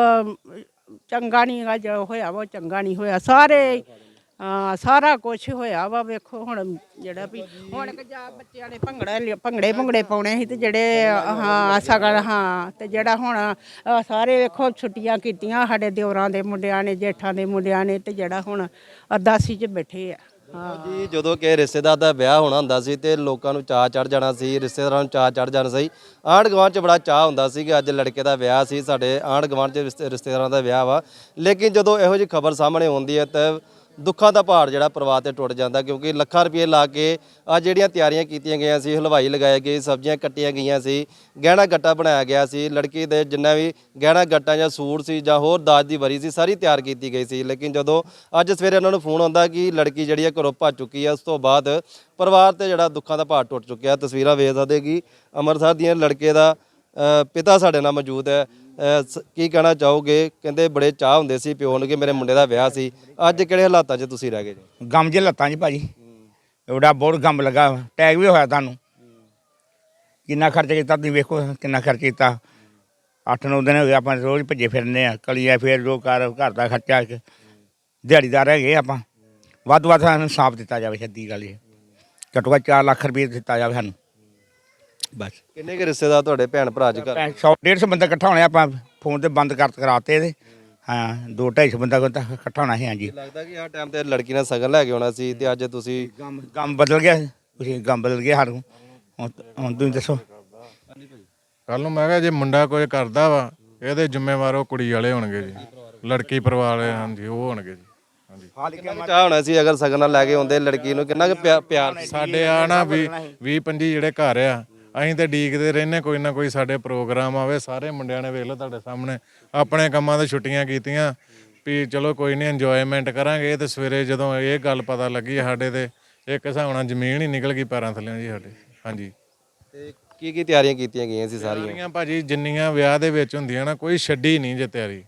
E: ਚੰਗਾ ਨਹੀਂ ਹੈਗਾ ਜੋ ਹੋਇਆ ਵਾ ਉਹ ਚੰਗਾ ਨਹੀਂ ਹੋਇਆ। ਸਾਰੇ ਹਾਂ ਸਾਰਾ ਕੁਝ ਹੋਇਆ ਵਾ ਵੇਖੋ ਹੁਣ ਜਿਹੜਾ ਵੀ ਹੁਣ ਕਿ ਬੱਚਿਆਂ ਨੇ ਭੰਗੜਾ ਲਿ- ਭੰਗੜੇ ਭੰਗੜੇ ਪਾਉਣੇ ਸੀ ਤੇ ਜਿਹੜੇ ਹਾਂ ਸਗਲ ਹਾਂ ਤੇ ਜਿਹੜਾ ਹੁਣ ਅ, ਸਾਰੇ ਵੇਖੋ ਛੁੱਟੀਆਂ ਕੀਤੀਆਂ ਸਾਡੇ ਦਿਓਰਾਂ ਦੇ ਮੁੰਡਿਆਂ ਨੇ ਜੇਠਾਂ ਦੇ ਮੁੰਡਿਆਂ ਨੇ ਤੇ ਜਿਹੜਾ ਹੁਣ ਅਰਦਾਸੀ 'ਚ ਬੈਠੇ ਆ ਹਾਂ।
B: ਜੀ ਜਦੋਂ ਕਿ ਰਿਸ਼ਤੇਦਾਰ ਦਾ ਵਿਆਹ ਹੋਣਾ ਹੁੰਦਾ ਸੀ ਤੇ ਲੋਕਾਂ ਨੂੰ ਚਾਹ ਚੜ ਜਾਣਾ ਸੀ ਰਿਸ਼ਤੇਦਾਰਾਂ ਨੂੰ ਚਾਹ ਚੜ ਜਾਣਾ ਸੀ। ਆਂਢ ਗੁਆਂਢ 'ਚ ਬੜਾ ਚਾਹ ਹੁੰਦਾ ਸੀ ਕਿ ਅੱਜ ਲੜਕੇ ਦਾ ਵਿਆਹ ਸੀ ਸਾਡੇ ਆਂਢ ਗੁਆਂਢ 'ਚ ਰਿਸ਼ਤੇ- ਰਿਸ਼ਤੇਦਾਰਾਂ ਦਾ ਵਿਆਹ ਵਾ। ਲੇਕਿਨ ਜਦੋਂ ਇਹੋ ਜਿਹੀ ਖਬਰ ਸਾਹਮਣੇ ਆਉਂਦੀ ਹੈ ਤਾਂ ਦੁੱਖਾਂ ਦਾ ਪਹਾੜ ਜਿਹੜਾ ਪਰਿਵਾਰ ਤੇ ਟੁੱਟ ਜਾਂਦਾ ਕਿਉਂਕਿ ਲੱਖਾਂ ਰੁਪਏ ਲਾ ਕੇ ਆ ਜਿਹੜੀਆਂ ਤਿਆਰੀਆਂ ਕੀਤੀਆਂ ਗਈਆਂ ਸੀ, ਹਲਵਾਈ ਲਗਾਏ ਗਏ, ਸਬਜ਼ੀਆਂ ਕੱਟੀਆਂ ਗਈਆਂ ਸੀ, ਗਹਿਣਾ ਗੱਟਾ ਬਣਾਇਆ ਗਿਆ ਸੀ, ਲੜਕੀ ਦੇ ਜਿੰਨਾ ਵੀ ਗਹਿਣਾ ਗੱਟਾ ਜਾਂ ਸੂਟ ਸੀ ਜਾਂ ਹੋਰ ਦਾਜ ਦੀ ਵਰੀ ਸੀ, ਸਾਰੀ ਤਿਆਰ ਕੀਤੀ ਗਈ ਸੀ। ਲੇਕਿਨ ਜਦੋਂ ਅੱਜ ਸਵੇਰੇ ਉਹਨਾਂ ਨੂੰ ਫੋਨ ਆਉਂਦਾ ਕਿ ਲੜਕੀ ਜਿਹੜੀ ਹੈ ਘਰੋਂ ਭੱਜ ਚੁੱਕੀ ਹੈ ਉਸ ਤੋਂ ਬਾਅਦ ਪਰਿਵਾਰ ਤੇ ਜਿਹੜਾ ਦੁੱਖਾਂ ਦਾ ਪਹਾੜ ਟੁੱਟ ਚੁੱਕਿਆ, ਤਸਵੀਰਾਂ ਵੇਖ ਸਕਦੇ ਕਿ ਅੰਮ੍ਰਿਤਸਰ ਦੀਆਂ ਲੜਕੇ ਦਾ ਪਿਤਾ ਸਾਡੇ ਨਾਲ ਮੌਜੂਦ ਹੈ। ਸ- ਕੀ ਕਹਿਣਾ ਚਾਹੋਗੇ? ਕਹਿੰਦੇ ਬੜੇ ਚਾਹ ਹੁੰਦੇ ਸੀ ਪਿਓ ਨੂੰ ਕਿ ਮੇਰੇ ਮੁੰਡੇ ਦਾ ਵਿਆਹ ਸੀ। ਅੱਜ ਕਿਹੜੇ ਹਾਲਾਤਾਂ 'ਚ ਤੁਸੀਂ ਰਹਿ ਗਏ ਜੀ?
F: ਗਮ ਜੇ ਲੱਤਾਂ 'ਚ ਭਾਜੀ। ਉਹਦਾ ਬਹੁਤ ਗਮ ਲੱਗਾ। ਟੈਗ ਵੀ ਹੋਇਆ ਤੁਹਾਨੂੰ। ਕਿੰਨਾ ਖਰਚ ਕੀਤਾ ਤੁਸੀਂ ਵੇਖੋ, ਕਿੰਨਾ ਖਰਚ ਕੀਤਾ। 8-9 ਦਿਨ ਹੋ ਗਏ ਆਪਾਂ ਰੋਜ਼ ਭੱਜੇ ਫਿਰਨੇ ਆ। ਕਲੀਆਂ ਫੇਰ ਜੋ ਘਰ ਘਰ ਦਾ ਖਰਚਾ ਇੱਕ ਦਿਹਾੜੀਦਾਰ ਹੈਗੇ ਆਪਾਂ। ਵੱਧ ਤੋਂ ਵੱਧ ਸਾਨੂੰ ਸਾਫ਼ ਦਿੱਤਾ ਜਾਵੇ ਸਿੱਧੀ ਗੱਲ ਇਹ ਘੱਟੋ ਘੱਟ 4 ਲੱਖ ਰੁਪਏ ਦਿੱਤਾ ਜਾਵੇ ਸਾਨੂੰ। ਬਸ।
B: ਕਿੰਨੇ ਕੁ ਰਿਸ਼ਤੇਦਾਰ ਤੁਹਾਡੇ ਭੈਣ ਭਰਾ ਚ ਘਰ?
F: 100 150 ਬੰਦਾ ਇਕੱਠਾ ਹੋਣਾ ਆਪਾਂ ਫੋਨ ਤੇ ਬੰਦ ਕਰ ਕਰਾਤੇ ਇਹਦੇ। ਹਾਂ। 2-250 ਬੰਦਾ ਕੋਲ ਤਾਂ ਇਕੱਠਾ ਹੋਣਾ ਸੀ ਹਾਂਜੀ।
B: ਲੱਗਦਾ ਕਿ ਆਹ ਟਾਈਮ ਤੇ ਲੜਕੀ ਨਾਲ ਸਗਨ ਲੈ ਕੇ ਆਉਣਾ ਸੀ ਤੇ ਅੱਜ ਤੁਸੀਂ
F: ਗਮ ਗਮ ਬਦਲ ਗਿਆ ਤੁਸੀਂ ਗਮ ਬਦਲ ਗਿਆ ਸਾਨੂੰ ਹੁਣ ਹੁਣ ਤੁਸੀਂ ਦੱਸੋ।
G: ਕੱਲ ਨੂੰ ਮੈਂ ਕਿਹਾ ਜੇ ਮੁੰਡਾ ਕੋਈ ਕਰਦਾ ਵਾ ਇਹਦੇ ਜ਼ਿੰਮੇਵਾਰ ਉਹ ਕੁੜੀ ਵਾਲੇ ਹੋਣਗੇ ਜੀ। ਲੜਕੀ ਪਰਿਵਾਰ ਵਾਲੇ ਹਾਂਜੀ ਉਹ ਹੋਣਗੇ ਜੀ। ਹਾਂਜੀ।
B: ਚਾਹ ਹੋਣਾ ਸੀ ਅਗਰ ਸਗਨ ਨਾਲ ਲੈ ਕੇ ਆਉਂਦੇ ਲੜਕੀ ਨੂੰ? ਕਿੰਨਾ ਕੁ ਪਿਆ- ਪਿਆਰ?
G: ਸਾਡੇ ਆ ਨਾ ਵੀ 20 25 ਜਿਹੜੇ ਘਰ ਆ ਅਸੀਂ ਤੇ ਡੀਕਦੇ ਰਹਿੰਦੇ ਕੋਈ ਨਾ ਕੋਈ ਸਾਡੇ ਪ੍ਰੋਗਰਾਮ ਆਵੇ ਸਾਰੇ ਮੁੰਡਿਆਂ ਨੇ ਵੇਖ ਲਓ ਤੁਹਾਡੇ ਸਾਹਮਣੇ ਆਪਣੇ ਕੰਮਾਂ ਤੇ ਛੁੱਟੀਆਂ ਕੀਤੀਆਂ ਵੀ ਚਲੋ ਕੋਈ ਨਹੀਂ ਇੰਜੋਇਮੈਂਟ ਕਰਾਂਗੇ ਤੇ ਸਵੇਰੇ ਜਦੋਂ ਇਹ ਗੱਲ ਪਤਾ ਲੱਗੀ ਸਾਡੇ ਤੇ ਇੱਕ ਹਿਸਾਬ ਨਾਲ ਜ਼ਮੀਨ ਹੀ ਨਿਕਲ ਗਈ ਪੈਰਾਂ ਥੱਲੇ ਜੀ ਸਾਡੇ ਹਾਂਜੀ।
B: ਤੇ ਕੀ ਕੀ ਤਿਆਰੀਆਂ ਕੀਤੀਆਂ ਗਈਆਂ ਸੀ ਸਾਰੀਆਂ?
G: ਤਿਆਰੀਆਂ ਭਾਜੀ ਜਿੰਨੀਆਂ ਵਿਆਹ ਦੇ ਵਿੱਚ ਹੁੰਦੀਆਂ ਨਾ ਕੋਈ ਛੱਡੀ ਨਹੀਂ ਜੇ ਤਿਆਰੀ।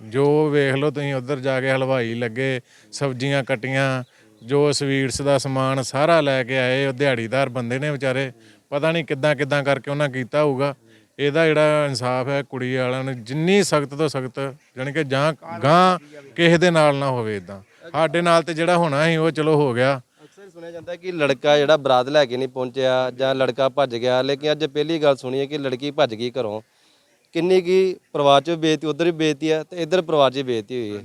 G: ਜੋ ਵੇਖ ਲਓ ਤੁਸੀਂ ਉਧਰ ਜਾ ਕੇ ਹਲਵਾਈ ਲੱਗੇ ਸਬਜ਼ੀਆਂ ਕੱਟੀਆਂ ਜੋ ਸਵੀਟਸ ਦਾ ਸਮਾਨ ਸਾਰਾ ਲੈ ਕੇ ਆਏ ਉਹ ਦਿਹਾੜੀਦਾਰ ਬੰਦੇ ਨੇ ਵਿਚਾਰੇ ਪਤਾ ਨਹੀਂ ਕਿੱਦਾਂ ਕਿੱਦਾਂ ਕਰਕੇ ਉਹਨਾਂ ਕੀਤਾ ਹੋਊਗਾ। ਇਹਦਾ ਜਿਹੜਾ ਇਨਸਾਫ ਹੈ ਕੁੜੀ ਵਾਲਿਆਂ ਨੂੰ ਜਿੰਨੀ ਸਖਤ ਤੋਂ ਸਖਤ ਜਾਣੀ ਕਿ ਜਾਂ ਗਾਂ ਕਿਸੇ ਦੇ ਨਾਲ ਨਾ ਹੋਵੇ ਇਦਾਂ ਸਾਡੇ ਨਾਲ ਤੇ ਜਿਹੜਾ ਹੋਣਾ ਸੀ ਉਹ ਚਲੋ ਹੋ ਗਿਆ।
B: ਅਕਸਰ ਸੁਣਿਆ ਜਾਂਦਾ ਕਿ ਲੜਕਾ ਜਿਹੜਾ ਬਰਾਤ ਲੈ ਕੇ ਨਹੀਂ ਪਹੁੰਚਿਆ ਜਾਂ ਲੜਕਾ ਭੱਜ ਗਿਆ ਲੇਕਿਨ ਅੱਜ ਪਹਿਲੀ ਗੱਲ ਸੁਣੀ ਹੈ ਕਿ ਲੜਕੀ ਭੱਜ ਗਈ ਘਰੋਂ। ਕਿੰਨੀ ਕੀ ਪਰਿਵਾਰ 'ਚ ਬੇਇੱਜ਼ਤੀ ਉਧਰ ਵੀ ਬੇਇੱਜ਼ਤੀ ਹੈ ਤੇ ਇੱਧਰ ਪਰਿਵਾਰ 'ਚ ਬੇਇੱਜ਼ਤੀ ਹੋਈ ਹੈ।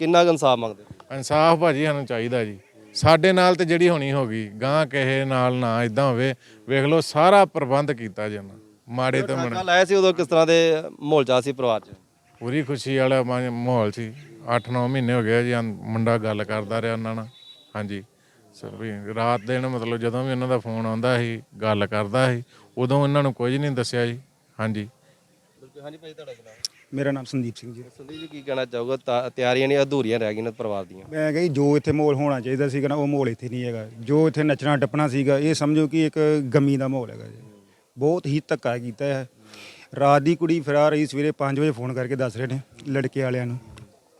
B: ਕਿੰਨਾ ਇਨਸਾਫ ਮੰਗਦੇ?
G: ਇਨਸਾਫ ਭਾਜੀ ਸਾਨੂੰ ਚਾਹੀਦਾ ਜੀ। ਸਾਡੇ ਨਾਲ ਤੇ ਜਿਹੜੀ ਹੋਣੀ ਹੋ ਗਈ ਗਾਂ ਕਿਸੇ ਨਾਲ ਨਾ ਇਦਾਂ ਹੋਵੇ ਵੇਖ ਲਓ ਸਾਰਾ ਪ੍ਰਬੰਧ ਕੀਤਾ ਜੀ ਉਹਨਾਂ ਮਾੜੇ ਤੋਂ ਮਾੜਾ।
B: ਕੱਲ ਆਇਆ ਸੀ ਉਦੋਂ ਕਿਸ ਤਰ੍ਹਾਂ ਦੇ ਮਾਹੌਲ 'ਚ ਸੀ ਪਰਿਵਾਰ 'ਚ?
G: ਪੂਰੀ ਖੁਸ਼ੀ ਵਾਲਾ ਮਾਹੌਲ ਸੀ। 8-9 ਮਹੀਨੇ ਹੋ ਗਏ ਜੀ ਮੁੰਡਾ ਗੱਲ ਕਰਦਾ ਰਿਹਾ ਉਹਨਾਂ ਨਾਲ। ਹਾਂਜੀ। ਸਰ ਵੀ ਰਾਤ ਦਿਨ ਮਤਲਬ ਜਦੋਂ ਵੀ ਉਹਨਾਂ ਦਾ ਫੋਨ ਆਉਂਦਾ ਸੀ ਗੱਲ ਕਰਦਾ ਸੀ ਉਦੋਂ ਉਹਨਾਂ ਨੂੰ ਕੁਝ ਨਹੀਂ ਦੱਸਿਆ ਜੀ। ਹਾਂਜੀ।
B: ਹਾਂਜੀ ਭਾਈ ਤੁਹਾਡਾ
H: ਮੇਰਾ ਨਾਮ ਸੰਦੀਪ ਸਿੰਘ ਜੀ।
B: ਸੰਦੀਪ ਜੀ ਕੀ ਕਹਿਣਾ ਚਾਹੋਗੇ? ਤਾਂ ਤਿਆਰੀਆਂ ਨਹੀਂ ਅਧੂਰੀਆਂ ਰਹਿ ਗਈਆਂ ਪਰਿਵਾਰ ਦੀਆਂ।
H: ਮੈਂ ਕਹੀ ਜੋ ਇੱਥੇ ਮਾਹੌਲ ਹੋਣਾ ਚਾਹੀਦਾ ਸੀਗਾ ਨਾ ਉਹ ਮਾਹੌਲ ਇੱਥੇ ਨਹੀਂ ਹੈਗਾ। ਜੋ ਇੱਥੇ ਨੱਚਣਾ ਟੱਪਣਾ ਸੀਗਾ ਇਹ ਸਮਝੋ ਕਿ ਇੱਕ ਗਮੀ ਦਾ ਮਾਹੌਲ ਹੈਗਾ ਜੀ। ਬਹੁਤ ਹੀ ਧੱਕਾ ਕੀਤਾ ਹੈ। ਰਾਤ ਦੀ ਕੁੜੀ ਫਿਰਾ ਰਹੀ ਸਵੇਰੇ 5 ਵਜੇ ਫੋਨ ਕਰਕੇ ਦੱਸ ਰਹੇ ਨੇ ਲੜਕੇ ਵਾਲਿਆਂ ਨੂੰ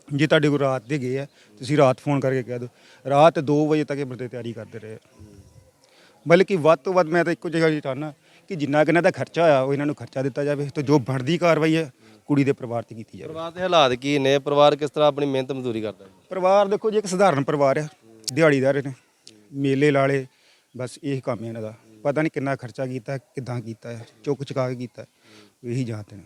H: ਜੇ ਤੁਹਾਡੇ ਕੋਲ ਰਾਤ ਦੇ ਗਏ ਆ ਤੁਸੀਂ ਰਾਤ ਫੋਨ ਕਰਕੇ ਕਹਿ ਦਿਓ। ਰਾਤ 2 ਵਜੇ ਤੱਕ ਇਹ ਬੰਦੇ ਤਿਆਰੀ ਕਰਦੇ ਰਹੇ। ਬਲਕਿ ਵੱਧ ਤੋਂ ਵੱਧ ਮੈਂ ਤਾਂ ਇੱਕੋ ਜਗ੍ਹਾ ਹੀ ਚਾਹੁੰਦਾ ਕਿ ਜਿੰਨਾ ਕਿ ਇਹਨਾਂ ਦਾ ਖਰਚਾ ਹੋਇਆ ਉਹ ਇਹਨਾਂ ਨੂੰ ਖਰਚਾ ਦਿੱਤਾ ਜਾਵੇ ਤੇ ਜੋ ਬਣਦੀ ਕਾਰਵਾਈ ਹੈ ਕੁੜੀ ਦੇ ਪਰਿਵਾਰ ਤੇ ਕੀਤੀ ਜਾਵੇ।
B: ਪਰਿਵਾਰ ਦੇ ਹਾਲਾਤ ਕੀ ਨੇ? ਪਰਿਵਾਰ ਕਿਸ ਤਰ੍ਹਾਂ ਆਪਣੀ ਮਿਹਨਤ ਮਜ਼ਦੂਰੀ ਕਰਦਾ ਹੈ?
H: ਪਰਿਵਾਰ ਦੇਖੋ ਜੀ ਇੱਕ ਸਧਾਰਨ ਪਰਿਵਾਰ ਹੈ ਦਿਹਾੜੀਦਾਰ ਨੇ ਮੇਲੇ ਲਾਲੇ ਬਸ ਇਹ ਕੰਮ ਹੈ ਇਹਨਾਂ ਦਾ। ਪਤਾ ਨਹੀਂ ਕਿੰਨਾ ਖਰਚਾ ਕੀਤਾ ਕਿਦਾਂ ਕੀਤਾ ਹੈ ਚੁੱਕ ਚੁਕਾ ਕੇ ਕੀਤਾ ਇਹੀ ਜਾਣਦੇ ਨੇ।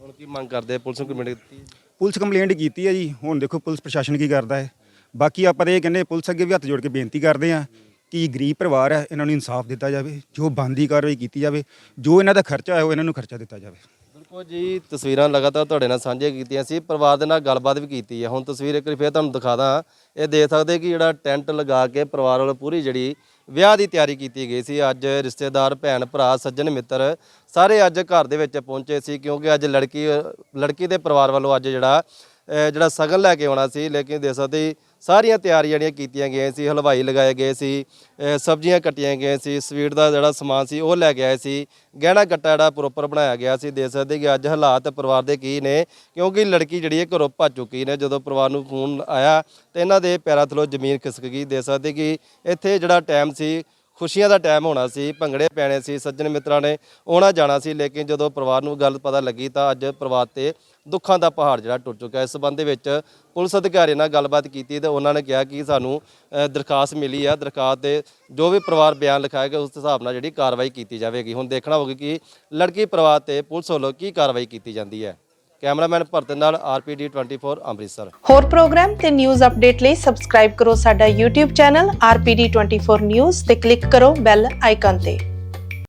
B: ਹੁਣ ਕੀ ਮੰਗ ਕਰਦੇ ਪੁਲਿਸ ਨੂੰ ਕੰਪਲੇਂਟ ਦਿੱਤੀ
H: ਪੁਲਿਸ ਕੰਪਲੇਂਟ ਕੀਤੀ ਹੈ ਜੀ ਹੁਣ ਦੇਖੋ ਪੁਲਿਸ ਪ੍ਰਸ਼ਾਸਨ ਕੀ ਕਰਦਾ ਹੈ। ਬਾਕੀ ਆਪਾਂ ਤਾਂ ਇਹ ਕਹਿੰਦੇ ਪੁਲਿਸ ਅੱਗੇ ਵੀ ਹੱਥ ਜੋੜ ਕੇ ਬੇਨਤੀ ਕਰਦੇ ਆ ਕਿ ਗਰੀਬ ਪਰਿਵਾਰ ਹੈ ਇਹਨਾਂ ਨੂੰ ਇਨਸਾਫ ਦਿੱਤਾ ਜਾਵੇ ਜੋ ਬੰਦੀ ਕਾਰਵਾਈ ਕੀਤੀ ਜਾਵੇ ਜੋ ਇਹਨਾਂ ਦਾ ਖਰਚਾ ਹੈ ਉਹ ਇਹਨਾਂ ਨੂੰ ਖਰਚਾ ਦਿੱਤਾ ਜਾਵੇ।
B: ਬਿਲਕੁਲ ਜੀ, ਤਸਵੀਰਾਂ ਲਗਾਤਾਰ ਤੁਹਾਡੇ ਨਾਲ ਸਾਂਝੀਆਂ ਕੀਤੀਆਂ ਸੀ, ਪਰਿਵਾਰ ਦੇ ਨਾਲ ਗੱਲਬਾਤ ਵੀ ਕੀਤੀ ਹੈ। ਹੁਣ ਤਸਵੀਰ ਇੱਕ ਵਾਰੀ ਫੇਰ ਤੁਹਾਨੂੰ ਦਿਖਾਦਾਂ ਇਹ ਦੇਖ ਸਕਦੇ ਕਿ ਜਿਹੜਾ ਟੈਂਟ ਲਗਾ ਕੇ ਪਰਿਵਾਰ ਵੱਲੋਂ ਪੂਰੀ ਜਿਹੜੀ ਵਿਆਹ ਦੀ ਤਿਆਰੀ ਕੀਤੀ ਗਈ ਸੀ। ਅੱਜ ਰਿਸ਼ਤੇਦਾਰ, ਭੈਣ, ਭਰਾ, ਸੱਜਣ, ਮਿੱਤਰ ਸਾਰੇ ਅੱਜ ਘਰ ਦੇ ਵਿੱਚ ਪਹੁੰਚੇ ਸੀ, ਕਿਉਂਕਿ ਅੱਜ ਲੜਕੀ ਲੜਕੀ ਦੇ ਪਰਿਵਾਰ ਵੱਲੋਂ ਅੱਜ ਜਿਹੜਾ ਜਿਹੜਾ ਸਗਨ ਲੈ ਕੇ ਆਉਣਾ ਸੀ। ਲੇਕਿਨ ਦੇਖ ਸਕਦੇ ਸਾਰੀਆਂ ਤਿਆਰੀਆਂ ਜਿਹੜੀਆਂ ਕੀਤੀਆਂ ਗਈਆਂ ਸੀ, ਹਲਵਾਈ ਲਗਾਏ ਗਏ ਸੀ ਸਬਜ਼ੀਆਂ ਕੱਟੀਆਂ ਗਈਆਂ ਸੀ, ਸਵੀਟ ਦਾ ਜਿਹੜਾ ਸਮਾਨ ਸੀ ਉਹ ਲੈ ਕੇ ਆਏ ਸੀ। ਗਹਿਣਾ ਗੱਟਾ ਜਿਹੜਾ ਪ੍ਰੋਪਰ ਬਣਾਇਆ ਗਿਆ ਸੀ ਦੇ ਸਕਦੇ ਕਿ ਅੱਜ ਹਾਲਾਤ ਪਰਿਵਾਰ ਦੇ ਕੀ ਨੇ, ਕਿਉਂਕਿ ਲੜਕੀ ਜਿਹੜੀ ਹੈ ਘਰੋਂ ਭੱਜ ਚੁੱਕੀ ਨੇ, ਜਦੋਂ ਪਰਿਵਾਰ ਨੂੰ ਫੋਨ ਆਇਆ ਤੇ ਇਹਨਾਂ ਦੇ ਪੈਰਾਂ ਥੱਲੋਂ ਜ਼ਮੀਨ ਖਿਸਕ ਗਈ। ਦੇ ਸਕਦੇ ਕਿ ਇੱਥੇ ਜਿਹੜਾ ਟਾਈਮ ਸੀ ਖੁਸ਼ੀਆਂ ਦਾ ਟਾਈਮ ਹੋਣਾ ਸੀ, ਭੰਗੜੇ ਪੈਣੇ ਸੀ, ਸੱਜਣ ਮਿੱਤਰਾਂ ਨੇ ਆਉਣਾ ਜਾਣਾ ਸੀ, ਲੇਕਿਨ ਜਦੋਂ ਪਰਿਵਾਰ ਨੂੰ ਗੱਲ ਪਤਾ ਲੱਗੀ ਤਾਂ ਅੱਜ ਪਰਿਵਾਰ ਤੇ ਦੁੱਖਾਂ ਦਾ ਪਹਾੜ ਜਿਹੜਾ ਟੁੱਟ ਚੁੱਕਾ ਇਸ ਸੰਬੰਧ ਵਿੱਚ ਪੁਲਿਸ ਅਧਿਕਾਰੀਆਂ ਨਾਲ ਗੱਲਬਾਤ ਕੀਤੀ ਤੇ ਉਹਨਾਂ ਨੇ ਕਿਹਾ ਕਿ ਸਾਨੂੰ ਦਰਖਾਸਤ ਮਿਲੀ ਆ। ਦਰਖਾਸਤ ਦੇ ਜੋ ਵੀ ਪਰਿਵਾਰ ਬਿਆਨ ਲਿਖਾਏਗਾ ਉਸ ਹਿਸਾਬ ਨਾਲ ਜਿਹੜੀ ਕਾਰਵਾਈ ਕੀਤੀ ਜਾਵੇਗੀ। ਹੁਣ ਦੇਖਣਾ ਹੋਊਗਾ ਕਿ ਲੜਕੀ ਪਰਿਵਾਰ ਤੇ ਪੁਲਿਸ ਵੱਲੋਂ ਕੀ ਕਾਰਵਾਈ ਕੀਤੀ ਜਾਂਦੀ ਹੈ। ਕੈਮਰਾਮੈਨ ਭਰਤ ਨਾਲ ਆਰਪੀਡੀ 24 ਅੰਮ੍ਰਿਤਸਰ।
I: ਹੋਰ ਪ੍ਰੋਗਰਾਮ ਤੇ ਨਿਊਜ਼ ਅਪਡੇਟ ਲਈ ਸਬਸਕ੍ਰਾਈਬ ਕਰੋ ਸਾਡਾ YouTube ਚੈਨਲ RPD24 News ਤੇ ਕਲਿੱਕ ਕਰੋ ਬੈਲ ਆਈਕਨ ਤੇ।